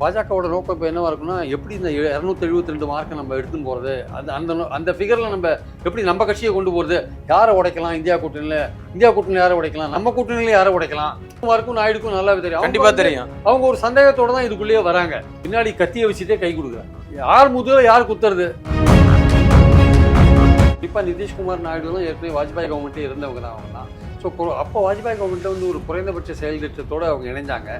பாஜகவோட நோக்கம் இப்போ என்னவா இருக்குன்னா எப்படி இந்த இரநூத்தி எழுபத்தி ரெண்டு மார்க்கை நம்ம எடுத்துன்னு போகிறது அந்த அந்த அந்த ஃபிகரில் நம்ம எப்படி நம்ம கட்சியை கொண்டு போகிறது யாரை உடைக்கலாம்? இந்தியா கூட்டணியில். இந்தியா கூட்டணியில் யாரை உடைக்கலாம்? நம்ம கூட்டணியில் யாரை உடைக்கலாம்? குமாருக்கும் நாயுடுக்கும் நல்லாவே தெரியும். அவங்க கண்டிப்பா வந்து- தெரியும். அவங்க ஒரு சந்தேகத்தோட தான் இதுக்குள்ளேயே வராங்க. பின்னாடி கத்தியை வச்சுட்டே கை கொடுக்குறாங்க. யார் முதுகில் யார் குத்துறது? இப்போ நிதிஷ்குமார் நாயுடுலாம் ஏற்கனவே வாஜ்பாய் கவர்மெண்ட்டே இருந்தவங்க தான் அவங்க. தான் ஸோ அப்போ வாஜ்பாய் கவர்மெண்ட்டை வந்து ஒரு குறைந்தபட்ச செயல் திட்டத்தோடு அவங்க இணைஞ்சாங்க.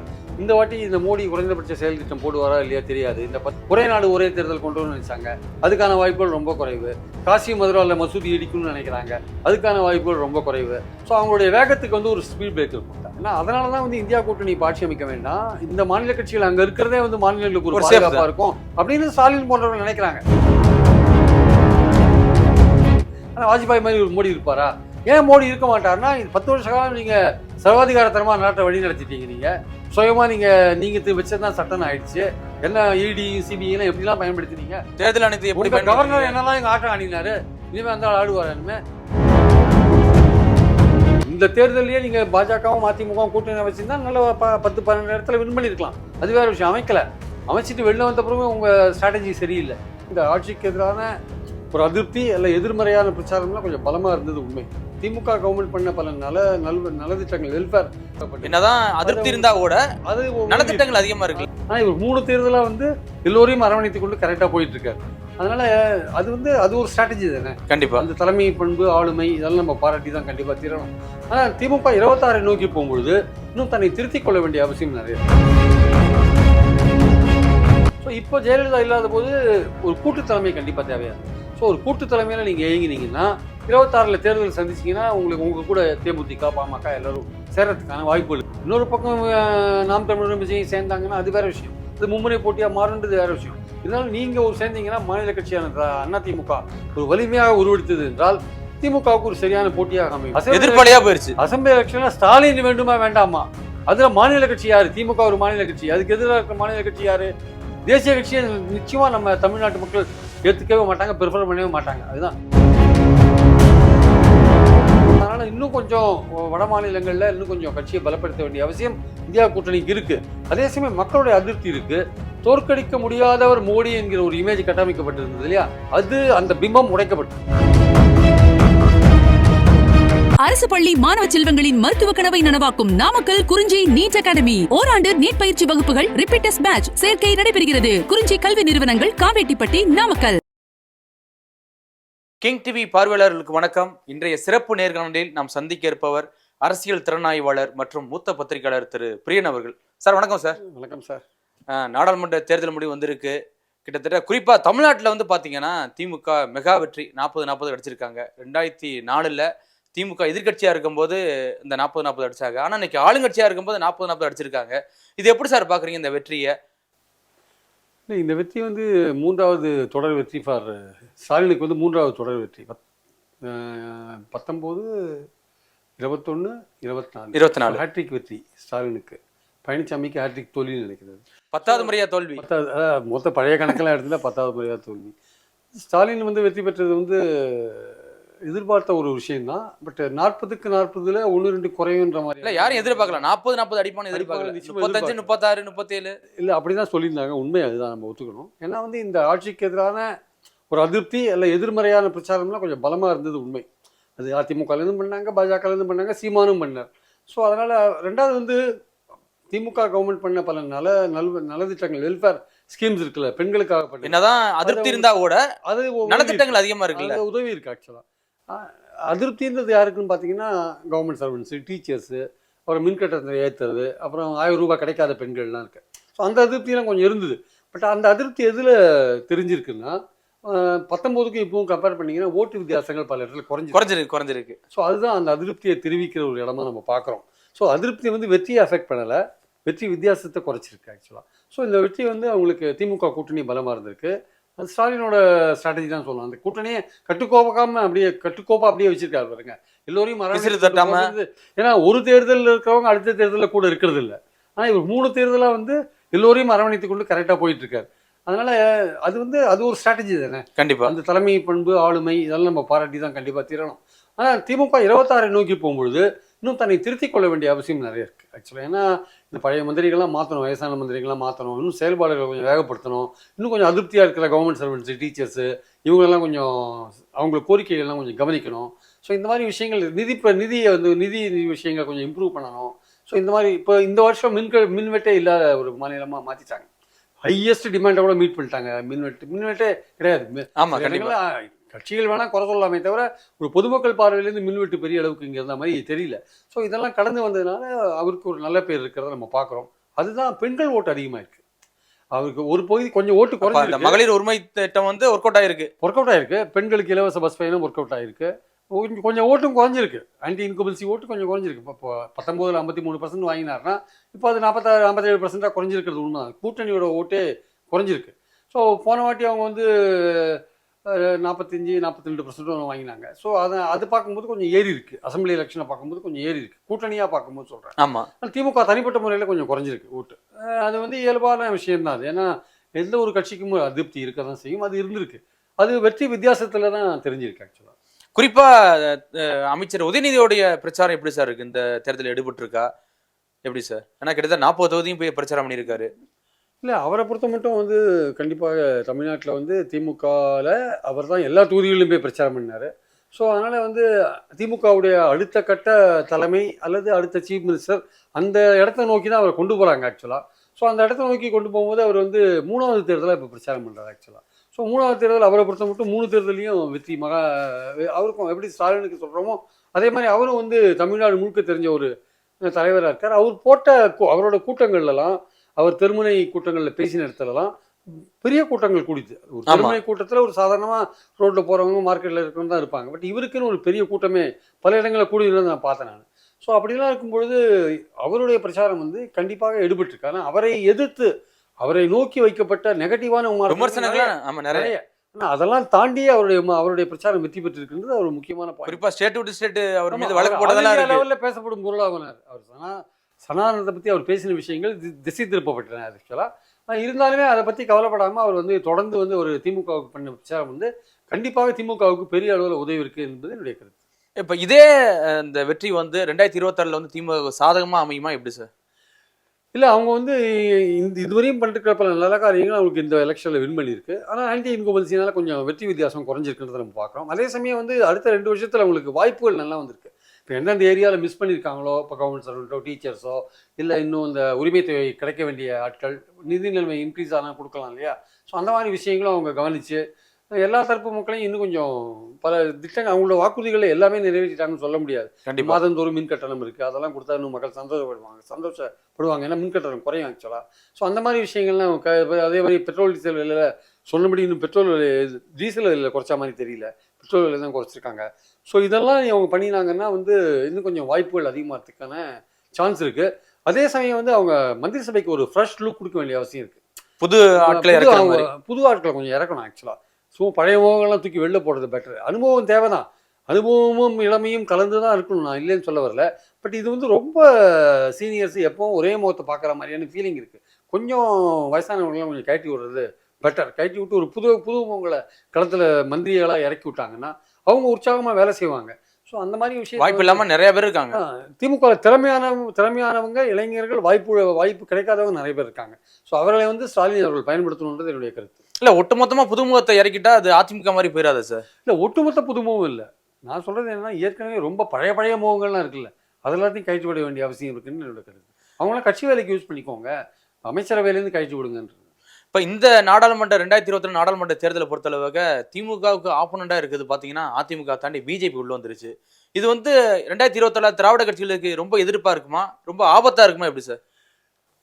இந்த வாட்டி இந்த மோடி குறைந்தபட்ச செயல் திட்டம் போடுவாரா இல்லையா தெரியாது. இந்த பத் ஒரே நாடு ஒரே தேர்தல் கொண்டு நினைச்சாங்க. அதுக்கான வாய்ப்புகள் ரொம்ப குறைவு. காசி மதுராவில் மசூதி இடிக்கணும்னு நினைக்கிறாங்க. அதுக்கான வாய்ப்புகள் ரொம்ப குறைவு. ஸோ அவங்களுடைய வேகத்துக்கு வந்து ஒரு ஸ்பீட் பிரேக்கர் கொடுத்தாங்க. ஏன்னா அதனால தான் வந்து இந்தியா கூட்டணி இப்ப ஆட்சி அமைக்க வேண்டாம். இந்த மாநில கட்சிகள் அங்கே இருக்கிறதே வந்து மாநிலங்களுக்கு ஒரு பாதுகாப்பாக இருக்கும் அப்படின்னு ஸ்டாலின் போன்றவர்கள் நினைக்கிறாங்க. ஆனா வாஜ்பாய் மாதிரி ஒரு மோடி இருப்பாரா? ஏன் மோடி இருக்க மாட்டாருன்னா இது பத்து வருஷ காலம் நீங்க சர்வாதிகாரத்தனமா நாட்டை வழி நடத்திட்டீங்க நீங்க. சுயமா நீங்க நீங்க தி- வச்சதுதான் சட்டம் ஆயிடுச்சு. என்ன E இடி சிபிஐ எல்லாம் எப்படிலாம் பயன்படுத்தினீங்க? தேர்தல் ஆணையத்தை எப்படி கவர்னர்? என்னெல்லாம் எங்க ஆட்டம் ஆடினாரு? இனிமே அந்த ஆள் ஆடுவார் இனிமே? இந்த தேர்தலையே நீங்க பாஜகவும் அதிமுகவும் கூட்டணி வச்சிருந்தா நல்ல ப- பத்து பன்னெண்டு இடத்துல வின் பண்ணிருக்கலாம். அது வேற விஷயம். அமைக்கல. அமைச்சிட்டு வெளில வந்த பிறகு உங்க ஸ்ட்ராட்டஜி சரியில்லை. இந்த ஆட்சிக்கு எதிரான ஒரு அதிருப்தி அல்ல எதிர்மறையான பிரச்சாரம்லாம் கொஞ்சம் பலமா இருந்தது உண்மை. திமுக கவர்மெண்ட் பண்ண பல நல நல் நலத்திட்டங்கள் வெல்ஃபேர் என்னதான் அதிருப்தி இருந்தா கூட அது நலத்திட்டங்கள் அதிகமா இருக்கு. ஆனா இவர் மூணு தேர்தலா வந்து எல்லோரையும் அரவணைத்துக் கொண்டு கரெக்டா போயிட்டு இருக்காரு அதனால அது வந்து அது ஒரு ஸ்ட்ராட்டஜி தானே? கண்டிப்பா. அந்த தலைமை பண்பு ஆளுமை இதெல்லாம் நம்ம பாராட்டி தான் கண்டிப்பா தீரணும். ஆனா திமுக இருபத்தாறை நோக்கி போகும்பொழுது இன்னும் தன்னை திருத்திக் கொள்ள வேண்டிய அவசியம் நிறைய ஸோ இப்போ ஜெயலலிதா இல்லாத போது ஒரு கூட்டு தலைமை கண்டிப்பா தேவையா? ஸோ ஒரு கூட்டு தலைமையில நீங்க இயங்கினீங்கன்னா இருபத்தாறுல தேர்தல் சந்திச்சீங்கன்னா உங்களுக்கு உங்க கூட தேமுதிக பாமக எல்லாரும் சேர்றதுக்கான வாய்ப்புகள். இன்னொரு பக்கம் நாம் தமிழரும் விஜயம் சேர்ந்தாங்கன்னா அது வேற விஷயம். இது மும்முனை போட்டியா மாறுன்றது வேற விஷயம். இருந்தாலும் நீங்க ஒரு சேர்ந்தீங்கன்னா மாநில கட்சியான அதிமுக ஒரு வலிமையாக உருவெடுத்தது என்றால் திமுகவுக்கு ஒரு சரியான போட்டியாக அமையும். எதிர்ப்பலையா போயிருச்சு. அசம்பிளி எலெக்ஷன்ல ஸ்டாலின் வேண்டுமா வேண்டாமா? அதுல மாநில கட்சி யாரு? திமுக ஒரு மாநில கட்சி. அதுக்கு எதிராக இருக்கிற மாநில கட்சி யாரு? தேசிய கட்சியை நிச்சயமா நம்ம தமிழ்நாட்டு மக்கள் ஏத்துக்கவே மாட்டாங்க ப்ரிஃபர் பண்ணவே மாட்டாங்க. அதுதான். இன்னும் கொஞ்சம் வட மாநிலங்களில் இன்னும் கொஞ்சம் கட்சியை பலப்படுத்த வேண்டிய அவசியம் இந்தியா கூட்டணிக்கு இருக்கு. அதே சமயம் மக்களுடைய அதிருப்தி இருக்கு. தோற்கடிக்க முடியாதவர் மோடி என்கிற ஒரு இமேஜ் கட்டமைக்கப்பட்டிருந்தது இல்லையா? அது அந்த பிம்பம் உடைக்கப்பட்டது அரசு பள்ளி மாணவ செல்வங்களின் மருத்துவ கனவை நனவாக்கும் நாமக்கல் குறிஞ்சி நீட் அகாடமி. ஓராண்டு நீட் பயிற்சி வகுப்புகள் ரிப்பீட்டஸ் பேட்ச் சேர்க்கை நடைபெறுகிறது. குறிஞ்சி கல்வி நிறுவனங்கள் காவேட்டிப்பட்டி நாமக்கல். கிங் டிவி பார்வையாளர்களுக்கு வணக்கம். இன்றைய சிறப்பு நேர்காணலில் நாம் சந்திக்க இருப்பவர் அரசியல் திறனாய்வாளர் மற்றும் மூத்த பத்திரிகையாளர் திரு பிரியன் அவர்கள். சார் வணக்கம் சார். வணக்கம் சார். நாடாளுமன்ற தேர்தல் முடிவு வந்திருக்கு. கிட்டத்தட்ட குறிப்பா தமிழ்நாட்டில் வந்து பாத்தீங்கன்னா திமுக மெகா வெற்றி நாற்பது நாற்பது அடிச்சிருக்காங்க. ரெண்டாயிரத்தி நாலுல திமுக எதிர்க்கட்சியா இருக்கும்போது இந்த நாற்பது நாற்பது அடிச்சாங்க. ஆனா இன்னைக்கு ஆளுங்கட்சியா இருக்கும்போது நாற்பது நாற்பது அடிச்சிருக்காங்க. இது எப்படி சார் பாக்குறீங்க இந்த வெற்றியை? இல்லை இந்த வெற்றி வந்து மூன்றாவது தொடர் வெற்றி ஃபார் ஸ்டாலினுக்கு வந்து மூன்றாவது தொடர் வெற்றி. பத் பத்தொம்போது இருபத்தொன்று இருபத்தி நாலு இருபத்தி நாலு ஹேட்ரிக் வெற்றி ஸ்டாலினுக்கு. பழனிசாமிக்கு ஹேட்ரிக் தோல்வின்னு நினைக்கிறது. பத்தாவது முறையா தோல்வி. பத்தாவது அதாவது மொத்த பழைய கணக்கெல்லாம் எடுத்துட்டா பத்தாவது முறையாக தோல்வி. ஸ்டாலின் வந்து வெற்றி பெற்றது வந்து எதிர்பார்த்த ஒரு விஷயம்தான். பட் நாற்பதுக்கு நாற்பதுல ஒன்று ரெண்டு குறையுன்ற மாதிரி இல்ல யாரும் எதிர்பார்க்கல. நாற்பது நாற்பது அடிப்பான்னு எதிர்பார்க்கல. முப்பத்தஞ்சு. முப்பத்தாறு முப்பத்தேழு. இல்லை அப்படி தான் சொல்லியிருந்தாங்க. உண்மை அதுதான் நம்ம ஒத்துக்கணும். ஏன்னா வந்து இந்த ஆட்சிக்கு எதிரான ஒரு அதிருப்தி அல்ல எதிர்மறையான பிரச்சாரம்லாம் கொஞ்சம் பலமாக இருந்தது உண்மை. அது அதிமுகலேருந்து பண்ணாங்க பாஜகலேருந்து பண்ணாங்க சீமானும் பண்ணார். ஸோ அதனால் ரெண்டாவது வந்து திமுக கவர்மெண்ட் பண்ண பல நல நல் நலத்திட்டங்கள் வெல்ஃபேர் ஸ்கீம்ஸ் இருக்குல்ல பெண்களுக்காக பண்ண என்னதான் அதிருப்தி இருந்தா கூட அது நலத்திட்டங்கள் அதிகமா இருக்குல்ல. உதவி இருக்கு ஆக்சுவலாக அதிருப்தின்றது யாருக்குன்னு பார்த்தீங்கன்னா கவர்மெண்ட் சர்வன்ஸு டீச்சர்ஸு அப்புறம் மின்கட்டணத்தை ஏற்றுறது அப்புறம் ஆயிரம் ரூபாய் கிடைக்காத பெண்கள்லாம் இருக்கு. ஸோ அந்த அதிருப்தியெல்லாம் கொஞ்சம் இருந்தது. பட் அந்த அதிருப்தி எதில் தெரிஞ்சிருக்குன்னா பத்தொம்போதுக்கும் இப்பவும் கம்பேர் பண்ணீங்கன்னா ஓட்டு வித்தியாசங்கள் பல இடத்துல குறைஞ்சி குறைஞ்சிருக்கு குறைஞ்சிருக்கு. ஸோ அதுதான் அந்த அதிருப்தியை தெரிவிக்கிற ஒரு இடமா நம்ம பார்க்குறோம் ஸோ அதிருப்தி வந்து வெற்றியை அஃபெக்ட் பண்ணலை. வெற்றி வித்தியாசத்தை குறைச்சிருக்கு ஆக்சுவலாக ஸோ இந்த வெற்றி வந்து அவங்களுக்கு திமுக கூட்டணி பலமாக இருந்திருக்கு. அது ஸ்டாலினோட ஸ்ட்ராட்டஜி தான் சொல்லலாம் அந்த கூட்டணியை கட்டுக்கோப்பாக்காம அப்படியே கட்டுக்கோப்பா அப்படியே வச்சிருக்காரு பாருங்க. எல்லோரையும் தட்டாம. ஏன்னா ஒரு தேர்தலில் இருக்கிறவங்க அடுத்த தேர்தலில் கூட இருக்கிறது இல்லை ஆனால் இவர் மூணு தேர்தலாக வந்து எல்லோரையும் அரவணைத்து கொண்டு கரெக்டாக போயிட்டு இருக்காரு அதனால அது வந்து அது ஒரு ஸ்ட்ராட்டஜி தானே. கண்டிப்பா. அந்த தலைமை பண்பு ஆளுமை இதெல்லாம் நம்ம பாராட்டி தான் கண்டிப்பாக தீரணும். ஆனால் திமுக இருபத்தாறை நோக்கி போகும்பொழுது இன்னும் தன்னை திருத்திக் கொள்ள வேண்டிய அவசியம் நிறைய இருக்குது ஆக்சுவலாக ஏன்னா இந்த பழைய மந்திரிகள்லாம் மாற்றணும் வயசான மந்திரிகள்லாம் மாற்றணும் இன்னும் செயல்பாடுகளை கொஞ்சம் வேகப்படுத்தணும். இன்னும் கொஞ்சம் அதிருப்தியாக இருக்கிற கவர்மெண்ட் சர்வெண்ட்ஸு டீச்சர்ஸு இவங்களெல்லாம் கொஞ்சம் அவங்கள கோரிக்கைகள்லாம் கொஞ்சம் கவனிக்கணும். ஸோ இந்த மாதிரி விஷயங்கள் நிதி இப்போ நிதியை வந்து நிதி விஷயங்களை கொஞ்சம் இம்ப்ரூவ் பண்ணணும். ஸோ இந்த மாதிரி இப்போ இந்த வருஷம் மின்க மின்வெட்டே இல்லாத ஒரு மாநிலமாக மாற்றிட்டாங்க ஹையஸ்ட் டிமாண்டை கூட மீட் பண்ணிட்டாங்க. மின்வெட்டு மின்வெட்டே கிடையாது. மி- ஆமா சில கண்டிப்பா. இடங்கள்ல கட்சிகள் வேணா குறை சொல்லலாமே தவிர ஒரு பொதுமக்கள் பார்வையிலேருந்து மின்வெட்டு பெரிய அளவுக்கு இங்கே இருந்த மாதிரி தெரியல. ஸோ இதெல்லாம் கடந்து வந்ததுனால அவருக்கு ஒரு நல்ல பேர் இருக்கிறத நம்ம பார்க்குறோம். அதுதான் பெண்கள் ஓட்டு அதிகமாக இருக்கு அவருக்கு ஒரு பகுதி கொஞ்சம் ஓட்டு குறைஞ்சிருக்கு. மகளிர் உரிமை திட்டம் வந்து ஒர்க் அவுட் ஆயிருக்கு. ஒர்க் அவுட் ஆயிருக்கு. பெண்களுக்கு இலவச பஸ் பயணம் ஒர்க் அவுட் ஆயிருக்கு. கொஞ்சம் கொஞ்சம் ஓட்டும் குறைஞ்சிருக்கு. ஆன்டி இன்குபல்சி ஓட்டு கொஞ்சம் குறைஞ்சிருக்கு. இப்போ பத்தொம்போதில் ஐம்பத்தி மூணு பர்சன்ட் வாங்கினார்னா இப்போ அது நாற்பத்தாறு ஐம்பத்தேழு பர்சன்டாக குறைஞ்சிருக்கிறது உண்மை கூட்டணியோட ஓட்டே குறைஞ்சிருக்கு. ஸோ போன வாட்டி அவங்க வந்து நாற்பத்தஞ்சு நாற்பத்தி ரெண்டு பர்சன்ட் வாங்கினாங்க. ஸோ அதை அது பார்க்கும்போது கொஞ்சம் ஏறி இருக்கு. அசம்பிளி எலெக்ஷனை பார்க்கும்போது கொஞ்சம் ஏறி இருக்கு. கூட்டணியாக பார்க்கும்போது சொல்கிறேன் ஆமா. ஆனால் திமுக தனிப்பட்ட முறையில் கொஞ்சம் குறைஞ்சிருக்கு ஓட்டு. அது வந்து இயல்பான விஷயம் தான் அது. ஏன்னா எந்த ஒரு கட்சிக்கும் அதிருப்தி இருக்க தான் செய்யும். அது இருந்திருக்கு. அது வெற்றி வித்தியாசத்தில் தான் தெரிஞ்சிருக்கு ஆக்சுவலாக குறிப்பா அஹ், அமைச்சர் உதயநிதியோடைய பிரச்சாரம் எப்படி சார் இருக்கு? இந்த தேர்தலில் எடுபட்டு இருக்கா எப்படி சார்? ஏன்னா கிட்டத்தட்ட நாற்பது தொகுதியும் போய் பிரச்சாரம் பண்ணியிருக்காரு. இல்லை அவரை பொறுத்த மட்டும் வந்து கண்டிப்பாக தமிழ்நாட்டில் வந்து திமுகவில் அவர் தான் எல்லா தொகுதிகளிலும் போய் பிரச்சாரம் பண்ணார். ஸோ அதனால் வந்து திமுகவுடைய அடுத்த கட்ட தலைமை அல்லது அடுத்த சீஃப் மினிஸ்டர் அந்த இடத்த நோக்கி தான் அவரை கொண்டு போகிறாங்க ஆக்சுவலாக ஸோ அந்த இடத்த நோக்கி கொண்டு போகும்போது அவர் வந்து மூணாவது தேர்தலாக இப்போ பிரச்சாரம் பண்ணுறாரு ஆக்சுவலாக ஸோ மூணாவது தேர்தல் அவரை பொறுத்த மட்டும் மூணு தேர்தலையும் வெற்றி மகா அவருக்கும் எப்படி ஸ்டாலினுக்கு சொல்கிறோமோ அதே மாதிரி அவரும் வந்து தமிழ்நாடு முழுக்க தெரிஞ்ச ஒரு தலைவராக இருக்கார். அவர் போட்ட கூ- அவரோட கூட்டங்கள்லாம் அவர் தெருமுனை கூட்டங்களில் பேசின இடத்துலலாம் பெரிய கூட்டங்கள் கூடிது. ஒரு ஆமா. தெருமுனை கூட்டத்தில் ஒரு சாதாரணமாக ரோட்டில் போகிறவங்க மார்க்கெட்டில் இருக்கிறவங்க தான் இருப்பாங்க. பட் இவருக்குன்னு ஒரு பெரிய கூட்டமே பல இடங்களில் கூடி இருந்ததை நான் பார்த்தேன் நான். ஸோ அப்படிலாம் இருக்கும்பொழுது அவருடைய பிரச்சாரம் வந்து கண்டிப்பாக எடுபட்டிருக்கு. ஆனால் அவரை எதிர்த்து அவரை நோக்கி வைக்கப்பட்ட நெகட்டிவான விமர்சனங்கள் விமர்சனங்கள் ஆமா நிறைய. ஆனால் அதெல்லாம் தாண்டி அவருடைய அவருடைய பிரச்சாரம் வெற்றி பெற்றிருக்கின்றது ஒரு முக்கியமான point. குறிப்பா ஸ்டேட் டு ஸ்டேட் அவர் மீது வழக்கு அவர் போட்டதெல்லாம் all India இருக்கு. level ல பேசப்படும் பொருளாகினார். அவர் சனா சனாதனத்தை பற்றி அவர் பேசின விஷயங்கள் தி- திசை திருப்பப்பட்டன ஆக்சுவலாக இருந்தாலுமே அதை பற்றி கவலைப்படாமல் அவர் வந்து தொடர்ந்து வந்து ஒரு திமுகவுக்கு பண்ண பிரச்சாரம் வந்து கண்டிப்பாக திமுகவுக்கு பெரிய அளவில் உதவி இருக்கு என்பது என்னுடைய கருத்து. இப்ப இதே இந்த வெற்றி வந்து ரெண்டாயிரத்தி இருபத்தாறுல வந்து திமுக சாதகமா அமையுமா எப்படி சார் இல்லை அவங்க வந்து இந்த இதுவரையும் பண்ணிருக்கிற பல நல்ல காரியங்கள் அவங்களுக்கு இந்த எலெக்ஷனில் வின் பண்ணியிருக்கு. ஆனால் ஆன்டி இன்கம்பன்சினால கொஞ்சம் வெற்றி வித்தியாசம் குறைஞ்சிருக்குன்றதை நம்ம பார்க்குறோம். அதே சமயம் வந்து அடுத்த ரெண்டு வருஷத்தில் அவங்களுக்கு வாய்ப்புகள் நல்லா வந்திருக்கு. இப்போ எந்தெந்த ஏரியாவில் மிஸ் பண்ணியிருக்காங்களோ இப்போ கவர்மெண்ட் சர்வெண்ட்டோ டீச்சர்ஸோ இல்லை இன்னும் இந்த உரிமை தொகை கிடைக்க வேண்டிய ஆட்கள் நிதி நிலைமை இன்க்ரீஸ் ஆனால் கொடுக்கலாம் இல்லையா? ஸோ அந்த மாதிரி விஷயங்களும் அவங்க கவனித்து எல்லா தரப்பு மக்களையும் இன்னும் கொஞ்சம் பல திட்டங்கள் அவங்களோட வாக்குறுதிகளை எல்லாமே நிறைவேற்றிட்டாங்கன்னு சொல்ல முடியாது. கண்டிப்பா. மாதந்தோறும் மின் கட்டணம் இருக்குது அதெல்லாம் கொடுத்தா இன்னும் மக்கள் சந்தோஷப்படுவாங்க. சந்தோஷப்படுவாங்க ஏன்னா மின் கட்டணம் குறையும் ஆக்சுவலாக ஸோ அந்த மாதிரி விஷயங்கள்லாம் க அதே மாதிரி பெட்ரோல் டீசல் விலையில் சொன்னபடி இன்னும் பெட்ரோல் விலை டீசல் விலையில் குறைச்ச மாதிரி தெரியல. பெட்ரோல் விலை தான் குறைச்சிருக்காங்க. ஸோ இதெல்லாம் அவங்க பண்ணினாங்கன்னா வந்து இன்னும் கொஞ்சம் வாய்ப்புகள் அதிகமாகிறதுக்கான சான்ஸ் இருக்குது அதே சமயம் வந்து அவங்க மந்திரி சபைக்கு ஒரு ஃப்ரெஷ் லுக் கொடுக்க வேண்டிய அவசியம் இருக்குது புது ஆட்களை புது ஆட்களை கொஞ்சம் இறக்கணும் ஆக்சுவலாக ஸோ பழைய முகங்கள்லாம் தூக்கி வெளில போடுறது பெட்டர் அனுபவம் தேவை தான் அனுபவமும் இளமையும் கலந்து தான் இருக்கணும். நான் இல்லைன்னு சொல்ல வரல. பட் இது வந்து ரொம்ப சீனியர்ஸ் எப்பவும் ஒரே முகத்தை பார்க்குற மாதிரியான ஃபீலிங் இருக்குது கொஞ்சம் வயசானவங்களாம் கொஞ்சம் கழட்டி விடுறது பெட்டர் கழட்டி விட்டு ஒரு புது புது முகங்களை களத்தில் மந்திரிகளாக இறக்கி விட்டாங்கன்னா அவங்க உற்சாகமாக வேலை செய்வாங்க. ஸோ அந்த மாதிரி விஷயம் வாய்ப்பு இல்லாம நிறைய பேர் இருக்காங்க. திமுக திறமையான திறமையானவங்க இளைஞர்கள் வாய்ப்பு வாய்ப்பு கிடைக்காதவங்க நிறைய பேர் இருக்காங்க. ஸோ அவர்களை வந்து ஸ்டாலின் அவர்கள் பயன்படுத்தணுன்றது என்னுடைய கருத்து. இல்ல ஒட்டுமொத்தமா புதுமுகத்தை இறக்கிட்டா அது அதிமுக மாதிரி போயிடாது சார்? இல்லை ஒட்டுமொத்த புதுமுகம் இல்லை. நான் சொல்றது என்னன்னா ஏற்கனவே ரொம்ப பழைய பழைய முகங்கள்லாம் இருக்குல்ல. அது எல்லாத்தையும் கழிச்சு விட வேண்டிய அவசியம் இருக்குன்னு என்னோட கருத்து. அவங்களாம் கட்சி வேலைக்கு யூஸ் பண்ணிக்கோங்க. அமைச்சரவையிலேருந்து கழிச்சு விடுங்கன்றது. இப்போ இந்த நாடாளுமன்ற ரெண்டாயிரத்தி இருபத்தி நாடாளுமன்ற தேர்தலை பொறுத்தளவுக்கு திமுகவுக்கு ஆப்போனண்டாக இருக்குது பார்த்தீங்கன்னா அதிமுக தாண்டி பிஜேபி உள்ள வந்துருச்சு. இது வந்து ரெண்டாயிரத்தி இருபத்தி திராவிட கட்சிகளுக்கு ரொம்ப எதிர்ப்பாக இருக்குமா? ரொம்ப ஆபத்தாக இருக்குமா எப்படி சார்?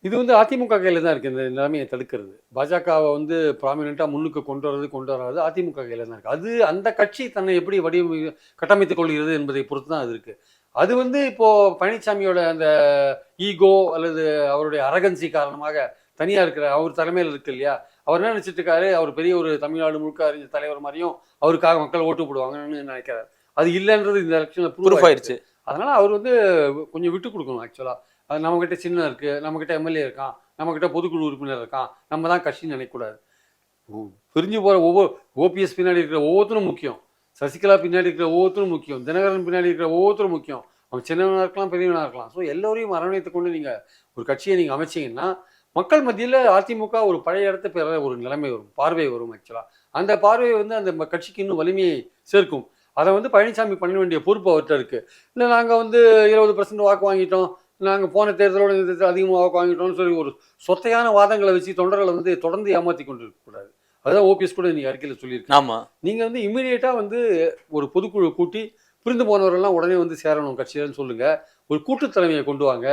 இது வந்து அதிமுக கையில் தான் இருக்குது இந்த நிலைமையை தடுக்கிறது. பாஜகவை வந்து ப்ராமினெண்ட்டாக முன்னுக்கு கொண்டு வர்றது கொண்டு வராது அதிமுக கையில் தான் இருக்குது அது அந்த கட்சி தன்னை எப்படி வடிவமை கட்டமைத்துக் கொள்கிறது என்பதை பொறுத்து தான் அது இருக்குது அது வந்து இப்போது பழனிசாமியோட அந்த ஈகோ அல்லது அவருடைய அரகன்சி காரணமாக தனியாக இருக்கிற அவர் தலைமையில் இருக்கு இல்லையா? அவர் என்ன நினச்சிட்டு இருக்காரு? அவர் பெரிய ஒரு தமிழ்நாடு முழுக்க அறிஞ்ச தலைவர் மாதிரியும் அவருக்காக மக்கள் ஓட்டு போடுவாங்கன்னு நினைக்கிறார். அது இல்லைன்றது இந்த எலெக்ஷனில் ப்ரூஃப் ஆயிருச்சு அதனால அவர் வந்து கொஞ்சம் விட்டு கொடுக்கணும் ஆக்சுவலாக அது நம்மக்கிட்ட சின்னம் இருக்குது நம்மக்கிட்ட எம்எல்ஏ இருக்கான் நம்மக்கிட்ட பொதுக்குழு உறுப்பினர் இருக்கான் நம்ம தான் கட்சின்னு நினைக்கக்கூடாது. பிரிஞ்சு போகிற ஒவ்வொரு ஓபிஎஸ் பின்னாடி இருக்கிற ஒவ்வொருத்தரும் முக்கியம். சசிகலா பின்னாடி இருக்கிற ஒவ்வொருத்தரும் முக்கியம். தினகரன் பின்னாடி இருக்கிற ஒவ்வொருத்தரும் முக்கியம். அவன் சின்னவனாக இருக்கலாம் பெரியவனாக இருக்கலாம். ஸோ எல்லோரையும் அரவணைத்து கொண்டு நீங்கள் ஒரு கட்சியை நீங்கள் அமைச்சீங்கன்னா மக்கள் மத்தியில் அதிமுக ஒரு பழைய இடத்த பெற ஒரு நிலைமை வரும் பார்வை வரும் ஆக்சுவலாக அந்த பார்வை வந்து அந்த கட்சிக்கு இன்னும் வலிமையை சேர்க்கும். அதை வந்து பழனிசாமி பண்ண வேண்டிய பொறுப்பு அவர்கிட்ட இருக்குது இல்லை நாங்கள் வந்து இருபது பர்சன்ட் வாக்கு வாங்கிட்டோம். நாங்கள் போன தேர்தலோட இந்த தேர்தல் அதிகமாக வாக்கு வாங்கிட்டோம்னு சொல்லி ஒரு சொத்தையான வாதங்களை வச்சு தொண்டர்களை வந்து தொடர்ந்து ஏமாற்றி கொண்டு இருக்கக்கூடாது அதுதான் ஓபிஎஸ் கூட நீங்கள் அறிக்கையில் சொல்லியிருக்கேன் ஆமா. நீங்கள் வந்து இமீடியட்டாக வந்து ஒரு பொதுக்குழு கூட்டி பிரிந்து போனவரெல்லாம் உடனே வந்து சேரணும் கட்சியிலன்னு சொல்லுங்கள் ஒரு கூட்டுத் தலைமையை கொண்டு வாங்க.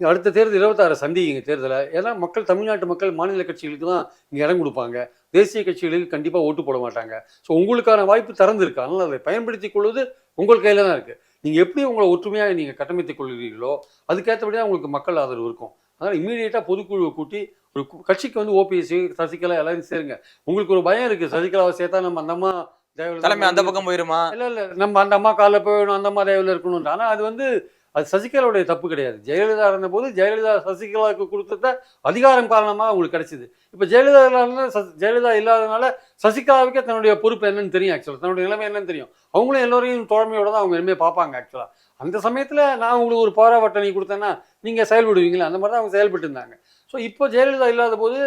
அடுத்த தேர்தல் இருபத்தாறு சந்திங்க தேர்தலை. ஏன்னா மக்கள் தமிழ்நாட்டு மக்கள் மாநில கட்சிகளுக்கு தான் இங்கே இடம் கொடுப்பாங்க. தேசிய கட்சிகளுக்கு கண்டிப்பாக ஓட்டு போட மாட்டாங்க. ஸோ உங்களுக்கான வாய்ப்பு திறந்திருக்கு. அதனால் அதை பயன்படுத்திக் கொள்வது உங்கள் கையில் தான் இருக்குது நீங்கள் எப்படி உங்களை ஒற்றுமையாக நீங்கள் கட்டமைத்துக் கொள்கிறீர்களோ அதுக்கேற்றபடி தான் உங்களுக்கு மக்கள் ஆதரவு இருக்கும். அதனால் இமீடியட்டாக பொதுக்குழுவை கூட்டி ஒரு கட்சிக்கு வந்து ஓபிஎஸ்சி சசிகலா எல்லாரும் சேருங்க. உங்களுக்கு ஒரு பயம் இருக்குது சசிகலாவை சேர்த்தா நம்ம அந்த அம்மா தலைமை அந்த பக்கம் போயிருமா? இல்ல இல்ல. நம்ம அந்த அம்மா காலில் போயிடணும் அந்த அம்மா தயவில் இருக்கணும் ஆனா அது வந்து அது சசிகலாவுடைய தப்பு கிடையாது. ஜெயலலிதா இருந்தபோது ஜெயலலிதா சசிகலாவுக்கு கொடுத்த அதிகாரம் காரணமாக அவங்களுக்கு கிடைச்சிது. இப்போ ஜெயலலிதா இல்லாதனால ஜெயலலிதா இல்லாதனால சசிகலாவுக்கே தன்னுடைய பொறுப்பு என்னன்னு தெரியும் ஆக்சுவலாக தன்னுடைய நிலைமை என்னன்னு தெரியும். அவங்களும் எல்லோரையும் தோழமையோட தான் அவங்க இனிமேல் பார்ப்பாங்க ஆக்சுவலாக அந்த சமயத்தில் நான் உங்களுக்கு ஒரு பாராவட்டணி கொடுத்தேன்னா நீங்கள் செயல்படுவீங்களா அந்த மாதிரி தான் அவங்க செயல்பட்டு இருந்தாங்க. ஸோ இப்போ ஜெயலலிதா இல்லாத போது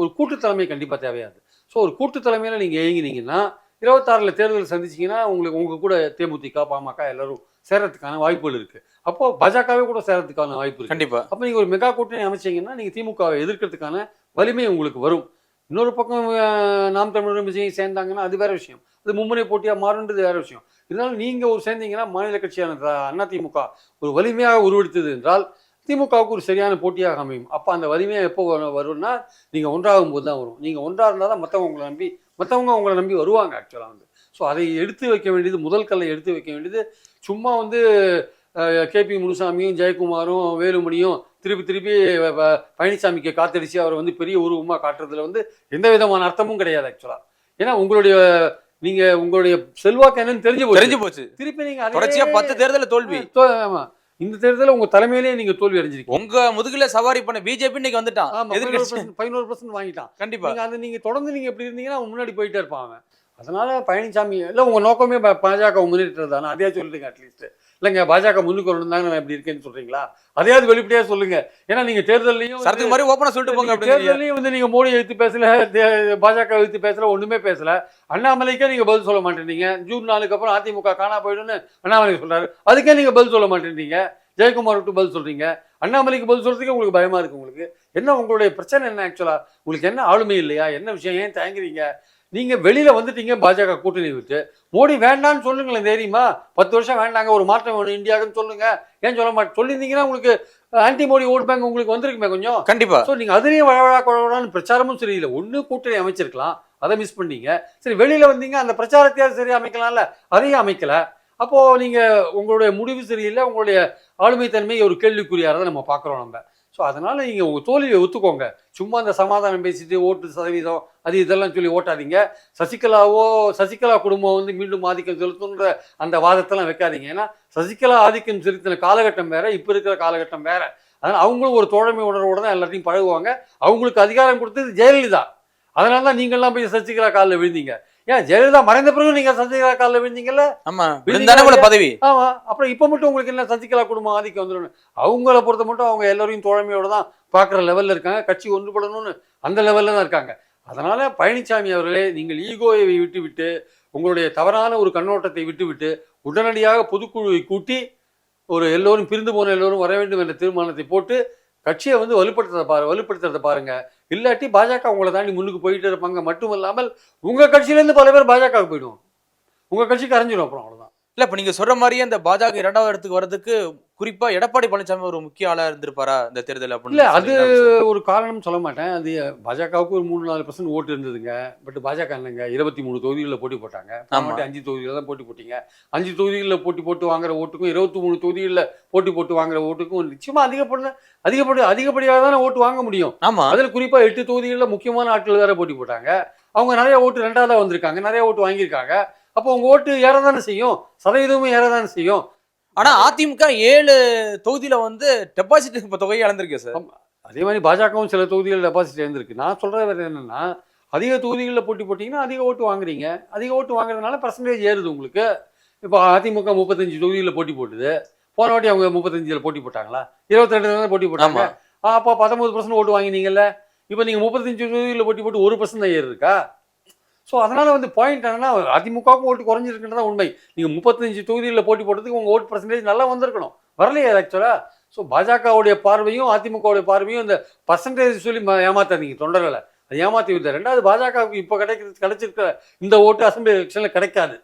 ஒரு கூட்டுத்தலைமை கண்டிப்பாக தேவையாது. ஸோ ஒரு கூட்டு தலைமையில் நீங்கள் இயங்கினீங்கன்னா இருபத்தாறில் தேர்தல் சந்திச்சிங்கன்னா உங்களுக்கு உங்கள் கூட தேமுதிக பாமக எல்லோரும் சேர்கிறதுக்கான வாய்ப்புகள் இருக்குது அப்போ பாஜகவே கூட சேரத்துக்கான வாய்ப்பு இருக்கு. கண்டிப்பா. அப்போ நீங்கள் ஒரு மெகா கூட்டணி அமைச்சீங்கன்னா நீங்கள் திமுகவை எதிர்க்கிறதுக்கான வலிமை உங்களுக்கு வரும். இன்னொரு பக்கம் நாம் தமிழரும் விஜய் சேர்ந்தாங்கன்னா அது வேற விஷயம். அது மும்முனை போட்டியாக மாறுன்றது வேற விஷயம். இருந்தாலும் நீங்கள் ஒரு சேர்ந்தீங்கன்னா மாநில கட்சியான த- அதிமுக ஒரு வலிமையாக உருவெடுத்தது என்றால் திமுகவுக்கு ஒரு சரியான போட்டியாக அமையும். அப்போ அந்த வலிமையாக எப்போ வரும் வரும்னா நீங்கள் ஒன்றாகும் போது தான் வரும். நீங்கள் ஒன்றாக இருந்தால் தான் மற்றவங்க உங்களை நம்பி மற்றவங்க உங்களை நம்பி வருவாங்க ஆக்சுவலாக வந்து. ஸோ அதை எடுத்து வைக்க வேண்டியது முதல் கல்லை எடுத்து வைக்க வேண்டியது சும்மா வந்து கேபி முனுசாமியும் ஜெயக்குமாரும் வேலுமணியும் திருப்பி திருப்பி பழனிசாமிக்கு காத்தடிச்சு அவரை வந்து பெரிய உருவமாக காட்டுறதுல வந்து எந்த விதமான அர்த்தமும் கிடையாது ஆக்சுவலாக ஏன்னா உங்களுடைய நீங்க உங்களுடைய செல்வாக்கு என்னன்னு தெரிஞ்சு போச்சு. தெரிஞ்சு போச்சு. திருப்பி நீங்க தொடர்ச்சியா பத்து தேர்தல தோல்வி. ஆமா. இந்த தேர்தலில் உங்க தலைமையிலேயே நீங்க தோல்வி அடைஞ்சிருக்கீங்க. உங்க முதுகுல சவாரி பண்ண பிஜேபி இன்னைக்கு வந்துட்டான். பதினோரு பர்சன்ட் வாங்கிட்டான். கண்டிப்பா. நீங்க அது நீங்க தொடர்ந்து நீங்க எப்படி இருந்தீங்கன்னா முன்னாடி போயிட்டே இருப்பான் அவன். அதனால பழனிசாமி இல்லை உங்க நோக்கமே பாஜக முன்னேற்றது தானே அதே சொல்லிடுங்க அட்லீஸ்ட் இல்லைங்க பாஜக முன்னுக்கு இருந்தாங்க நான் எப்படி இருக்கேன்னு சொல்றீங்களா? அதையாவது வெளிப்படையா சொல்லுங்க. ஏன்னா நீங்க தேர்தலையும் சரத்துக்கு மாதிரி ஓப்பனா சொல்லிட்டு போங்க தேர்தலையும் வந்து நீங்க மோடி எழுத்து பேசல பாஜக எழுத்து பேசல ஒண்ணுமே பேசல. அண்ணாமலைக்கே நீங்க பதில் சொல்ல மாட்டேன்றீங்க. ஜூன் நாலுக்கு அப்புறம் அதிமுக காணா போயிடும்னு அண்ணாமலை சொல்றாரு. அதுக்கே நீங்க பதில் சொல்ல மாட்டேன்றீங்க. ஜெயக்குமார் விட்டு பதில் சொல்றீங்க. அண்ணாமலைக்கு பதில் சொல்றதுக்கே உங்களுக்கு பயமா இருக்கு உங்களுக்கு. என்ன உங்களுடைய பிரச்சனை என்ன ஆக்சுவலா உங்களுக்கு என்ன ஆளுமை இல்லையா? என்ன விஷயம்? ஏன் தயங்குறீங்க? நீங்க வெளியில வந்துட்டீங்க பாஜக கூட்டணி விட்டு மோடி வேண்டாம்னு சொல்லுங்களேன் தெரியுமா. பத்து வருஷம் வேண்டாங்க ஒரு மாற்றம் வேணும் இந்தியாவுன்னு சொல்லுங்க. ஏன் சொல்ல மாட்டேன்? சொல்லியிருந்தீங்கன்னா உங்களுக்கு ஆன்டி மோடி ஓட் பேங்க் உங்களுக்கு வந்திருக்குமே கொஞ்சம். கண்டிப்பா. ஸோ நீங்கள் அதுலேயும் வழவழா குழவழான்னு பிரச்சாரமும் சரியில்லை. ஒன்று கூட்டணி அமைச்சிருக்கலாம். அதை மிஸ் பண்ணீங்க. சரி வெளியில் வந்தீங்க அந்த பிரச்சாரத்தையாவது சரி அமைக்கலாம்ல? அதையும் அமைக்கல. அப்போது நீங்கள் உங்களுடைய முடிவு சரியில்லை உங்களுடைய ஆளுமைத்தன்மை ஒரு கேள்விக்குறியாரதை நம்ம பார்க்குறோம் நம்ம. ஸோ அதனால் நீங்கள் உங்கள் தோல்வியை ஒத்துக்கோங்க. சும்மா அந்த சமாதானம் பேசிட்டு ஓட்டு சதவீதம் அது இதெல்லாம் சொல்லி ஓட்டாதீங்க. சசிகலாவோ சசிகலா குடும்பம் வந்து மீண்டும் ஆதிக்கம் செலுத்துன்ற அந்த வாதத்தெல்லாம் வைக்காதீங்க. ஏன்னா சசிகலா ஆதிக்கம் செலுத்தின காலகட்டம் வேற இப்போ இருக்கிற காலகட்டம் வேற. அதனால் அவங்களும் ஒரு தோழமை உணர்வோட தான் எல்லாத்தையும் பழகுவாங்க. அவங்களுக்கு அதிகாரம் கொடுத்தது ஜெயலலிதா. அதனால தான் நீங்கள்லாம் போய் சசிகலா காலில் விழுந்தீங்க. ஏன் ஜெயலலிதா மறைந்த பிறகு நீங்கள் சசிகலா காலில் விழுந்தீங்கல்ல? ஆமா விழுந்தானே பதவி. ஆமா அப்புறம் இப்போ மட்டும் உங்களுக்கு என்ன சசிகலா குடும்பம் ஆதிக்கம் வந்துடும் அவங்கள பொறுத்த மட்டும் அவங்க எல்லாரையும் தோழமையோட தான் பார்க்குற லெவலில் இருக்காங்க. கட்சி ஒன்றுபடணும்னு அந்த லெவலில் தான் இருக்காங்க. அதனால பழனிசாமி அவர்களே நீங்கள் ஈகோயை விட்டு விட்டு உங்களுடைய தவறான ஒரு கண்ணோட்டத்தை விட்டுவிட்டு உடனடியாக பொதுக்குழுவை கூட்டி ஒரு எல்லோரும் பிரிந்து போன எல்லோரும் வர வேண்டும் என்ற தீர்மானத்தை போட்டு கட்சியை வந்து வலுப்படுத்துறத பாரு வலுப்படுத்துறத பாருங்க. இல்லாட்டி பாஜக உங்களை தாண்டி முன்னுக்கு போயிட்டு இருப்பாங்க. மட்டும் இல்லாமல் உங்கள் கட்சியிலேருந்து பல பேர் பாஜகவுக்கு போயிடுவாங்க. உங்கள் கட்சிக்கு அரைஞ்சிடும் அப்புறம் அவ்வளோதான் இல்ல இப்ப நீங்க சொல்ற மாதிரியே அந்த பாஜக இரண்டாவது இடத்துக்கு வர்றதுக்கு குறிப்பா எடப்பாடி பழனிசாமி ஒரு முக்கிய ஆளா இருந்திருப்பாரா இந்த தேர்தல் அப்படின்னு அது? ஒரு காரணம் சொல்ல மாட்டேன். அது பாஜகவுக்கு ஒரு மூணு நாலு பர்சன்ட் ஓட்டு இருந்ததுங்க. பட் பாஜக என்னங்க இருபத்தி மூணு தொகுதிகளில் போட்டி போட்டாங்க. போன அஞ்சு தொகுதிகளில் தான் போட்டி போட்டீங்க. அஞ்சு தொகுதிகளில் போட்டி போட்டு வாங்குற ஓட்டுக்கும் இருபத்தி மூணு தொகுதிகளில் போட்டி போட்டு வாங்குற ஓட்டுக்கும் நிச்சயமா அதிகப்பட அதிகப்படி அதிகப்படியாக தானே ஓட்டு வாங்க முடியும். ஆமா. அதில் குறிப்பா எட்டு தொகுதிகளில் முக்கியமான ஆட்கள் வேற போட்டி போட்டாங்க. அவங்க நிறைய ஓட்டு ரெண்டாவதா வந்திருக்காங்க. நிறைய ஓட்டு வாங்கியிருக்காங்க. அப்போ உங்க ஓட்டு ஏறதானே செய்யும்? சதவீதமும் ஏறதானே செய்யும்? ஆனா அதிமுக ஏழு தொகுதியில வந்து டெபாசிட் இப்ப தொகையை இழந்திருக்கு சார் அதே மாதிரி பாஜகவும் சில தொகுதிகளில் டெபாசிட் இருந்திருக்கு நான் சொல்றது வேற என்னன்னா அதிக தொகுதிகளில் போட்டி போட்டிங்கன்னா அதிக ஓட்டு வாங்குறீங்க. அதிக ஓட்டு வாங்குறதுனால பர்சன்டேஜ் ஏறுது உங்களுக்கு. இப்போ அதிமுக முப்பத்தஞ்சு தொகுதிகளில் போட்டி போட்டுது. போன வாட்டி அவங்க முப்பத்தஞ்சுல போட்டி போட்டாங்களா? இருபத்தி ரெண்டு போட்டி போட்டாங்க. அப்போ பத்தொன்பது பர்சன்ட் ஓட்டு வாங்கினீங்கல்ல. இப்போ நீங்க முப்பத்தஞ்சு தொகுதியில் போட்டி போட்டு ஒரு பர்சன்ட் தான் ஏறு இருக்கா ஸோ அதனால வந்து பாயிண்ட் என்னன்னா அதிமுகவுக்கு ஓட்டு குறைஞ்சிருக்குன்றதா உண்மை. நீங்க முப்பத்தஞ்சு தொகுதியில் போட்டி போட்டதுக்கு உங்க ஓட்டு பர்சன்டேஜ் நல்லா வந்திருக்கணும். வரலையே ஆக்சுவலா ஸோ பாஜகவுடைய பார்வையும் அதிமுகவுடைய பார்வையும் இந்த பர்சன்டேஜ் சொல்லி ஏமாத்தாதீங்க தொண்டர்களை. அது ஏமாத்தி விட்ட ரெண்டாவது பாஜகவுக்கு இப்போ கிடைக்கிறது கிடைச்சிருக்கிற இந்த ஓட்டு அசம்பிளி எலெக்ஷனில் கிடைக்காது.